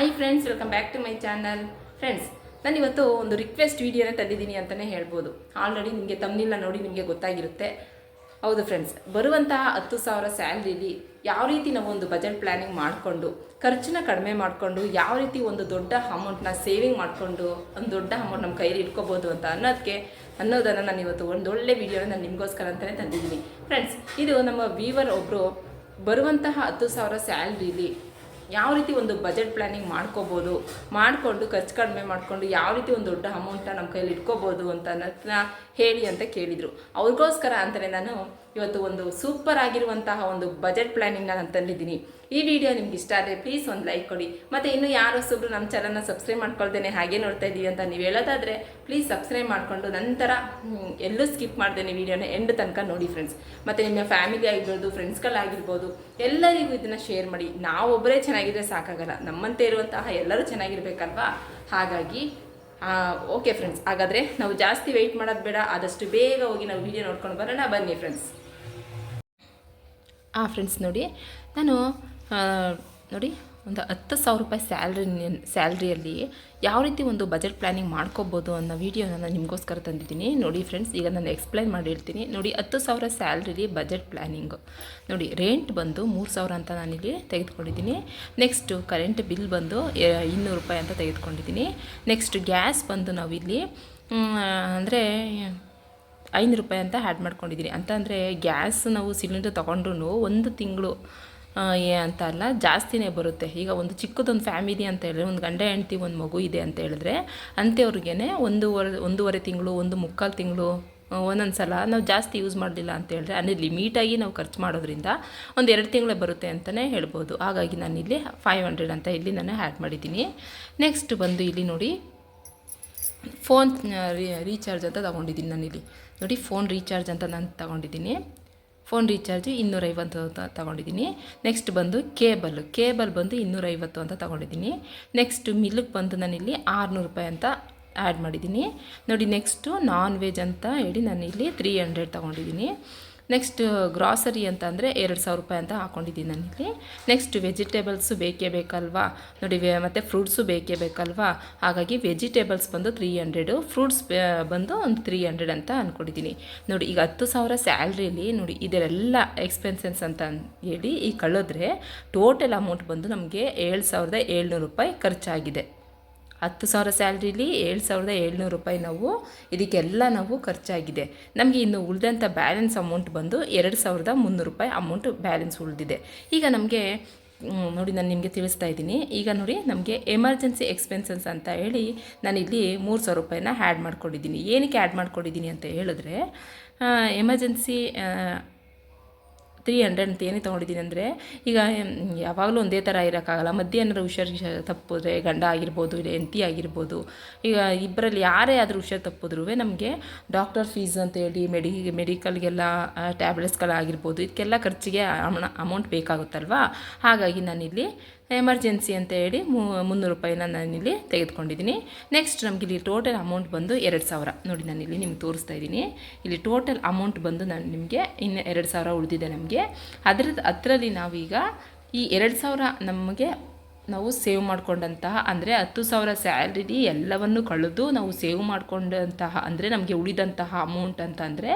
Hi friends welcome back to my channel friends ನಾನು ಇವತ್ತು ಒಂದು ರಿಕ್ವೆಸ್ಟ್ ವೀಡಿಯೋನೇ ತಂದಿದ್ದೀನಿ ಅಂತಲೇ ಹೇಳ್ಬೋದು. ಆಲ್ರೆಡಿ ನಿಮಗೆ ತಮ್ಮನಿಲ್ಲ ನೋಡಿ ನಿಮಗೆ ಗೊತ್ತಾಗಿರುತ್ತೆ. ಹೌದು ಫ್ರೆಂಡ್ಸ್ ಬರುವಂತಹ ಹತ್ತು ಸಾವಿರ ಸ್ಯಾಲ್ರಿಲಿ ಯಾವ ರೀತಿ ನಾವು ಒಂದು ಬಜೆಟ್ ಪ್ಲ್ಯಾನಿಂಗ್ ಮಾಡಿಕೊಂಡು, ಖರ್ಚನ್ನ ಕಡಿಮೆ ಮಾಡಿಕೊಂಡು, ಯಾವ ರೀತಿ ಒಂದು ದೊಡ್ಡ ಅಮೌಂಟ್ನ ಸೇವಿಂಗ್ ಮಾಡಿಕೊಂಡು, ಒಂದು ದೊಡ್ಡ ಅಮೌಂಟ್ ನಮ್ಮ ಕೈಲಿ ಇಟ್ಕೋಬೋದು ಅಂತ ಅನ್ನೋದಕ್ಕೆ ಅನ್ನೋದನ್ನು ನಾನು ಇವತ್ತು ಒಂದು ಒಳ್ಳೆ ವೀಡಿಯೋನ ನಾನು ನಿಮಗೋಸ್ಕರ ಅಂತಲೇ ತಂದಿದ್ದೀನಿ. ಫ್ರೆಂಡ್ಸ್ ಇದು ನಮ್ಮ ವೀವರ್ ಒಬ್ಬರು ಬರುವಂತಹ ಹತ್ತು ಸಾವಿರ ಸ್ಯಾಲ್ರಿಲಿ ಯಾವ ರೀತಿ ಒಂದು ಬಜೆಟ್ ಪ್ಲ್ಯಾನಿಂಗ್ ಮಾಡ್ಕೋಬೋದು, ಮಾಡಿಕೊಂಡು ಖರ್ಚು ಕಡಿಮೆ ಮಾಡಿಕೊಂಡು ಯಾವ ರೀತಿ ಒಂದು ದೊಡ್ಡ ಅಮೌಂಟನ್ನ ನಮ್ಮ ಕೈಯಲ್ಲಿ ಇಟ್ಕೋಬೋದು ಅಂತ ಹೇಳಿ ಅಂತ ಕೇಳಿದರು. ಅವ್ರಿಗೋಸ್ಕರ ಅಂತಲೇ ನಾನು ಇವತ್ತು ಒಂದು ಸೂಪರ್ ಆಗಿರುವಂತಹ ಒಂದು ಬಜೆಟ್ ಪ್ಲ್ಯಾನಿಂಗ್ನ ನಾನು ತಂದಿದ್ದೀನಿ. ಈ ವಿಡಿಯೋ ನಿಮ್ಗೆ ಇಷ್ಟ ಆದರೆ ಪ್ಲೀಸ್ ಒಂದು ಲೈಕ್ ಕೊಡಿ. ಮತ್ತು ಇನ್ನು ಯಾರು ಸುಬ್ರು ನಮ್ಮ ಚಾನಲ್ನ ಸಬ್ಸ್ಕ್ರೈಬ್ ಮಾಡ್ಕೊಳ್ದೇನೆ ಹಾಗೆ ನೋಡ್ತಾ ಇದ್ದೀವಿ ಅಂತ ನೀವು ಹೇಳೋದಾದರೆ ಪ್ಲೀಸ್ ಸಬ್ಸ್ಕ್ರೈಬ್ ಮಾಡಿಕೊಂಡು ನಂತರ ಎಲ್ಲೂ ಸ್ಕಿಪ್ ಮಾಡ್ದೇನೆ ವಿಡಿಯೋನ ಎಂಡ್ ತನಕ ನೋಡಿ ಫ್ರೆಂಡ್ಸ್ ಮತ್ತು ನಿಮ್ಮ ಫ್ಯಾಮಿಲಿ ಆಗಿರ್ಬೋದು ಫ್ರೆಂಡ್ಸ್ಗಳಾಗಿರ್ಬೋದು ಎಲ್ಲರಿಗೂ ಇದನ್ನು ಶೇರ್ ಮಾಡಿ. ನಾವೊಬ್ಬರೇ ಚೆನ್ನಾಗಿದ್ರೆ ಸಾಕಾಗಲ್ಲ. ನಮ್ಮಂತೆ ಇರುವಂತಹ ಎಲ್ಲರೂ ಚೆನ್ನಾಗಿರ್ಬೇಕಲ್ವಾ? ಹಾಗಾಗಿ ಓಕೆ ಫ್ರೆಂಡ್ಸ್ ಹಾಗಾದರೆ ನಾವು ಜಾಸ್ತಿ ವೆಯ್ಟ್ ಮಾಡೋದು ಬೇಡ. ಆದಷ್ಟು ಬೇಗ ಹೋಗಿ ನಾವು ವಿಡಿಯೋ ನೋಡ್ಕೊಂಡು ಬರೋಣ. ಬನ್ನಿ ಫ್ರೆಂಡ್ಸ್ ಆ ಫ್ರೆಂಡ್ಸ್ ನೋಡಿ, ನಾನು ನೋಡಿ, ಒಂದು ಹತ್ತು ಸಾವಿರ ರೂಪಾಯಿ ಸ್ಯಾಲ್ರಿ ಸ್ಯಾಲ್ರಿಯಲ್ಲಿ ಯಾವ ರೀತಿ ಒಂದು ಬಜೆಟ್ ಪ್ಲ್ಯಾನಿಂಗ್ ಮಾಡ್ಕೋಬೋದು ಅನ್ನೋ ವೀಡಿಯೋನ ನಾನು ನಿಮಗೋಸ್ಕರ ತಂದಿದ್ದೀನಿ. ನೋಡಿ ಫ್ರೆಂಡ್ಸ್ ಈಗ ನಾನು ಎಕ್ಸ್ಪ್ಲೈನ್ ಮಾಡಿ ಹೇಳ್ತೀನಿ ನೋಡಿ, ಹತ್ತು ಸಾವಿರ ಸ್ಯಾಲ್ರಿಲಿ ಬಜೆಟ್ ಪ್ಲ್ಯಾನಿಂಗು ನೋಡಿ ರೆಂಟ್ ಬಂದು ಮೂರು ಸಾವಿರ ಅಂತ ನಾನಿಲ್ಲಿ ತೆಗೆದುಕೊಂಡಿದ್ದೀನಿ. ನೆಕ್ಸ್ಟು ಕರೆಂಟ್ ಬಿಲ್ ಬಂದು ಇನ್ನೂರು ರೂಪಾಯಿ ಅಂತ ತೆಗೆದುಕೊಂಡಿದ್ದೀನಿ. ನೆಕ್ಸ್ಟ್ ಗ್ಯಾಸ್ ಬಂದು ನಾವಿಲ್ಲಿ ಅಂದರೆ ಐನೂರು ರೂಪಾಯಿ ಅಂತ ಆ್ಯಡ್ ಮಾಡ್ಕೊಂಡಿದ್ದೀನಿ ಅಂತ ಅಂದರೆ ಗ್ಯಾಸ್ ನಾವು ಸಿಲಿಂಡರ್ ತೊಗೊಂಡ್ರು ಒಂದು ತಿಂಗಳು ಏ ಅಂತ ಅಲ್ಲ, ಜಾಸ್ತಿನೇ ಬರುತ್ತೆ. ಈಗ ಒಂದು ಚಿಕ್ಕದೊಂದು ಫ್ಯಾಮಿಲಿ ಅಂತ ಹೇಳಿದ್ರೆ, ಒಂದು ಗಂಡ, ಹೆಂಡ್ತಿ, ಒಂದು ಮಗು ಇದೆ ಅಂತ ಹೇಳಿದ್ರೆ ಅಂಥವ್ರಿಗೆ ಒಂದೂವರೆ ಒಂದೂವರೆ ತಿಂಗಳು, ಒಂದು ಮುಕ್ಕಾಲು ತಿಂಗಳು ಒಂದೊಂದು ಸಲ ನಾವು ಜಾಸ್ತಿ ಯೂಸ್ ಮಾಡಲಿಲ್ಲ ಅಂತ ಹೇಳಿದ್ರೆ ಅಂದರೆ ಲಿಮಿಟಾಗಿ ನಾವು ಖರ್ಚು ಮಾಡೋದ್ರಿಂದ ಒಂದು ಎರಡು ತಿಂಗಳೇ ಬರುತ್ತೆ ಅಂತಲೇ ಹೇಳ್ಬೋದು. ಹಾಗಾಗಿ ನಾನು ಇಲ್ಲಿ ಫೈವ್ ಹಂಡ್ರೆಡ್ ಅಂತ ಇಲ್ಲಿ ನಾನು ಆ್ಯಡ್ ಮಾಡಿದ್ದೀನಿ. ನೆಕ್ಸ್ಟ್ ಬಂದು ಇಲ್ಲಿ ನೋಡಿ ಫೋನ್ ರೀಚಾರ್ಜ್ ಅಂತ ತಗೊಂಡಿದ್ದೀನಿ ನಾನಿಲ್ಲಿ. ನೋಡಿ, ಫೋನ್ ರೀಚಾರ್ಜ್ ಅಂತ ನಾನು ತಗೊಂಡಿದ್ದೀನಿ. ಫೋನ್ ರೀಚಾರ್ಜ್ ಇನ್ನೂರೈವತ್ತು ಅಂತ ತಗೊಂಡಿದ್ದೀನಿ. ನೆಕ್ಸ್ಟ್ ಬಂದು ಕೇಬಲ್ ಕೇಬಲ್ ಬಂದು ಇನ್ನೂರೈವತ್ತು ಅಂತ ತಗೊಂಡಿದ್ದೀನಿ. ನೆಕ್ಸ್ಟ್ ಮಿಲ್ಕ್ ಬಂದು ನಾನಿಲ್ಲಿ ಆರುನೂರು ರೂಪಾಯಿ ಅಂತ ಆ್ಯಡ್ ಮಾಡಿದ್ದೀನಿ. ನೋಡಿ ನೆಕ್ಸ್ಟು ನಾನ್ ವೆಜ್ ಅಂತ ಹೇಳಿ ನಾನಿಲ್ಲಿ ತ್ರೀ ಹಂಡ್ರೆಡ್ ತಗೊಂಡಿದ್ದೀನಿ. ನೆಕ್ಸ್ಟ್ ಗ್ರಾಸರಿ ಅಂತ ಅಂದರೆ ಎರಡು ಸಾವಿರ ರೂಪಾಯಿ ಅಂತ ಹಾಕ್ಕೊಂಡಿದ್ದೀನಿ ನಾನಿಲ್ಲಿ ನೆಕ್ಸ್ಟ್ ವೆಜಿಟೇಬಲ್ಸು ಬೇಕೇ ಬೇಕಲ್ವಾ? ನೋಡಿ ಮತ್ತು ಫ್ರೂಟ್ಸು ಬೇಕೇ ಬೇಕಲ್ವಾ? ಹಾಗಾಗಿ ವೆಜಿಟೇಬಲ್ಸ್ ಬಂದು ತ್ರೀ ಹಂಡ್ರೆಡು ಫ್ರೂಟ್ಸ್ ಬಂದು ಒಂದು ತ್ರೀ ಹಂಡ್ರೆಡ್ ಅಂತ ಅಂದ್ಕೊಂಡಿದ್ದೀನಿ ನೋಡಿ, ಈಗ ಹತ್ತು ಸಾವಿರ ಸ್ಯಾಲ್ರಿಲಿ ನೋಡಿ, ಇದೆಲ್ಲ ಎಕ್ಸ್ಪೆನ್ಸಸ್ ಅಂತ ಹೇಳಿ ಈಗ ಕಳೆದ್ರೆ ಟೋಟಲ್ ಅಮೌಂಟ್ ಬಂದು ನಮಗೆ ಏಳು ಸಾವಿರದ ಏಳ್ನೂರು ರೂಪಾಯಿ ಖರ್ಚಾಗಿದೆ. ಹತ್ತು ಸಾವಿರ ಸ್ಯಾಲ್ರಿಲಿ ಏಳು ಸಾವಿರದ ಏಳ್ನೂರು ರೂಪಾಯಿ ನಾವು ಇದಕ್ಕೆಲ್ಲ ನಾವು ಖರ್ಚಾಗಿದೆ. ನಮಗೆ ಇನ್ನು ಉಳಿದಂಥ ಬ್ಯಾಲೆನ್ಸ್ ಅಮೌಂಟ್ ಬಂದು ಎರಡು ಸಾವಿರದ ಮುನ್ನೂರು ರೂಪಾಯಿ ಅಮೌಂಟ್ ಬ್ಯಾಲೆನ್ಸ್ ಉಳಿದಿದೆ. ಈಗ ನಮಗೆ ನೋಡಿ ನಾನು ನಿಮಗೆ ತಿಳಿಸ್ತಾ ಇದ್ದೀನಿ. ಈಗ ನೋಡಿ ನಮಗೆ ಎಮರ್ಜೆನ್ಸಿ ಎಕ್ಸ್ಪೆನ್ಸಸ್ ಅಂತ ಹೇಳಿ ನಾನಿಲ್ಲಿ ಮೂರು ಸಾವಿರ ರೂಪಾಯಿನ ಆ್ಯಡ್ ಮಾಡ್ಕೊಂಡಿದ್ದೀನಿ. ಏನಕ್ಕೆ ಆ್ಯಡ್ ಮಾಡ್ಕೊಂಡಿದ್ದೀನಿ ಅಂತ ಹೇಳಿದ್ರೆ ಎಮರ್ಜೆನ್ಸಿ ತ್ರೀ ಹಂಡ್ರೆಡ್ ಅಂತ ಏನೇ ತೊಗೊಂಡಿದ್ದೀನಿ ಅಂದರೆ, ಈಗ ಯಾವಾಗಲೂ ಒಂದೇ ಥರ ಇರೋಕ್ಕಾಗಲ್ಲ. ಮಧ್ಯೆ ಏನಾದ್ರು ಹುಷಾರು ತಪ್ಪಿದ್ರೆ ಗಂಡ ಆಗಿರ್ಬೋದು, ಇಲ್ಲ ಹೆಂಡತಿ ಆಗಿರ್ಬೋದು, ಈಗ ಇಬ್ಬರಲ್ಲಿ ಯಾರೇ ಆದರೂ ಹುಷಾರು ತಪ್ಪಿದ್ರೂ ನಮಗೆ ಡಾಕ್ಟರ್ ಫೀಸ್ ಅಂತ ಹೇಳಿ ಮೆಡಿ ಮೆಡಿಕಲ್ಗೆಲ್ಲ ಟ್ಯಾಬ್ಲೆಟ್ಸ್ಗಳಾಗಿರ್ಬೋದು ಇದಕ್ಕೆಲ್ಲ ಖರ್ಚಿಗೆ ಅಮೌ ಅಮೌಂಟ್ ಬೇಕಾಗುತ್ತಲ್ವಾ? ಹಾಗಾಗಿ ನಾನಿಲ್ಲಿ ಎಮರ್ಜೆನ್ಸಿ ಅಂತ ಹೇಳಿ ಮುನ್ನೂರು ರೂಪಾಯಿನ ನಾನಿಲ್ಲಿ ತೆಗೆದುಕೊಂಡಿದ್ದೀನಿ. ನೆಕ್ಸ್ಟ್ ನಮಗೆ ಇಲ್ಲಿ ಟೋಟಲ್ ಅಮೌಂಟ್ ಬಂದು ಎರಡು ಸಾವಿರ. ನೋಡಿ ನಾನಿಲ್ಲಿ ನಿಮ್ಗೆ ತೋರಿಸ್ತಾ ಇದ್ದೀನಿ. ಇಲ್ಲಿ ಟೋಟಲ್ ಅಮೌಂಟ್ ಬಂದು ನಾನು ನಿಮಗೆ ಇನ್ನು ಎರಡು ಸಾವಿರ ಉಳಿದಿದೆ ನಮಗೆ. ಅದ್ರದ್ದು ಅದರಲ್ಲಿ ನಾವೀಗ ಈ ಎರಡು ಸಾವಿರ ನಮಗೆ ನಾವು ಸೇವ್ ಮಾಡ್ಕೊಂಡಂತಹ, ಅಂದರೆ ಹತ್ತು ಸಾವಿರ ಸ್ಯಾಲ್ರಿ ಎಲ್ಲವನ್ನು ಕಳೆದು ನಾವು ಸೇವ್ ಮಾಡಿಕೊಂಡಂತಹ, ಅಂದರೆ ನಮಗೆ ಉಳಿದಂತಹ ಅಮೌಂಟ್ ಅಂತ ಅಂದರೆ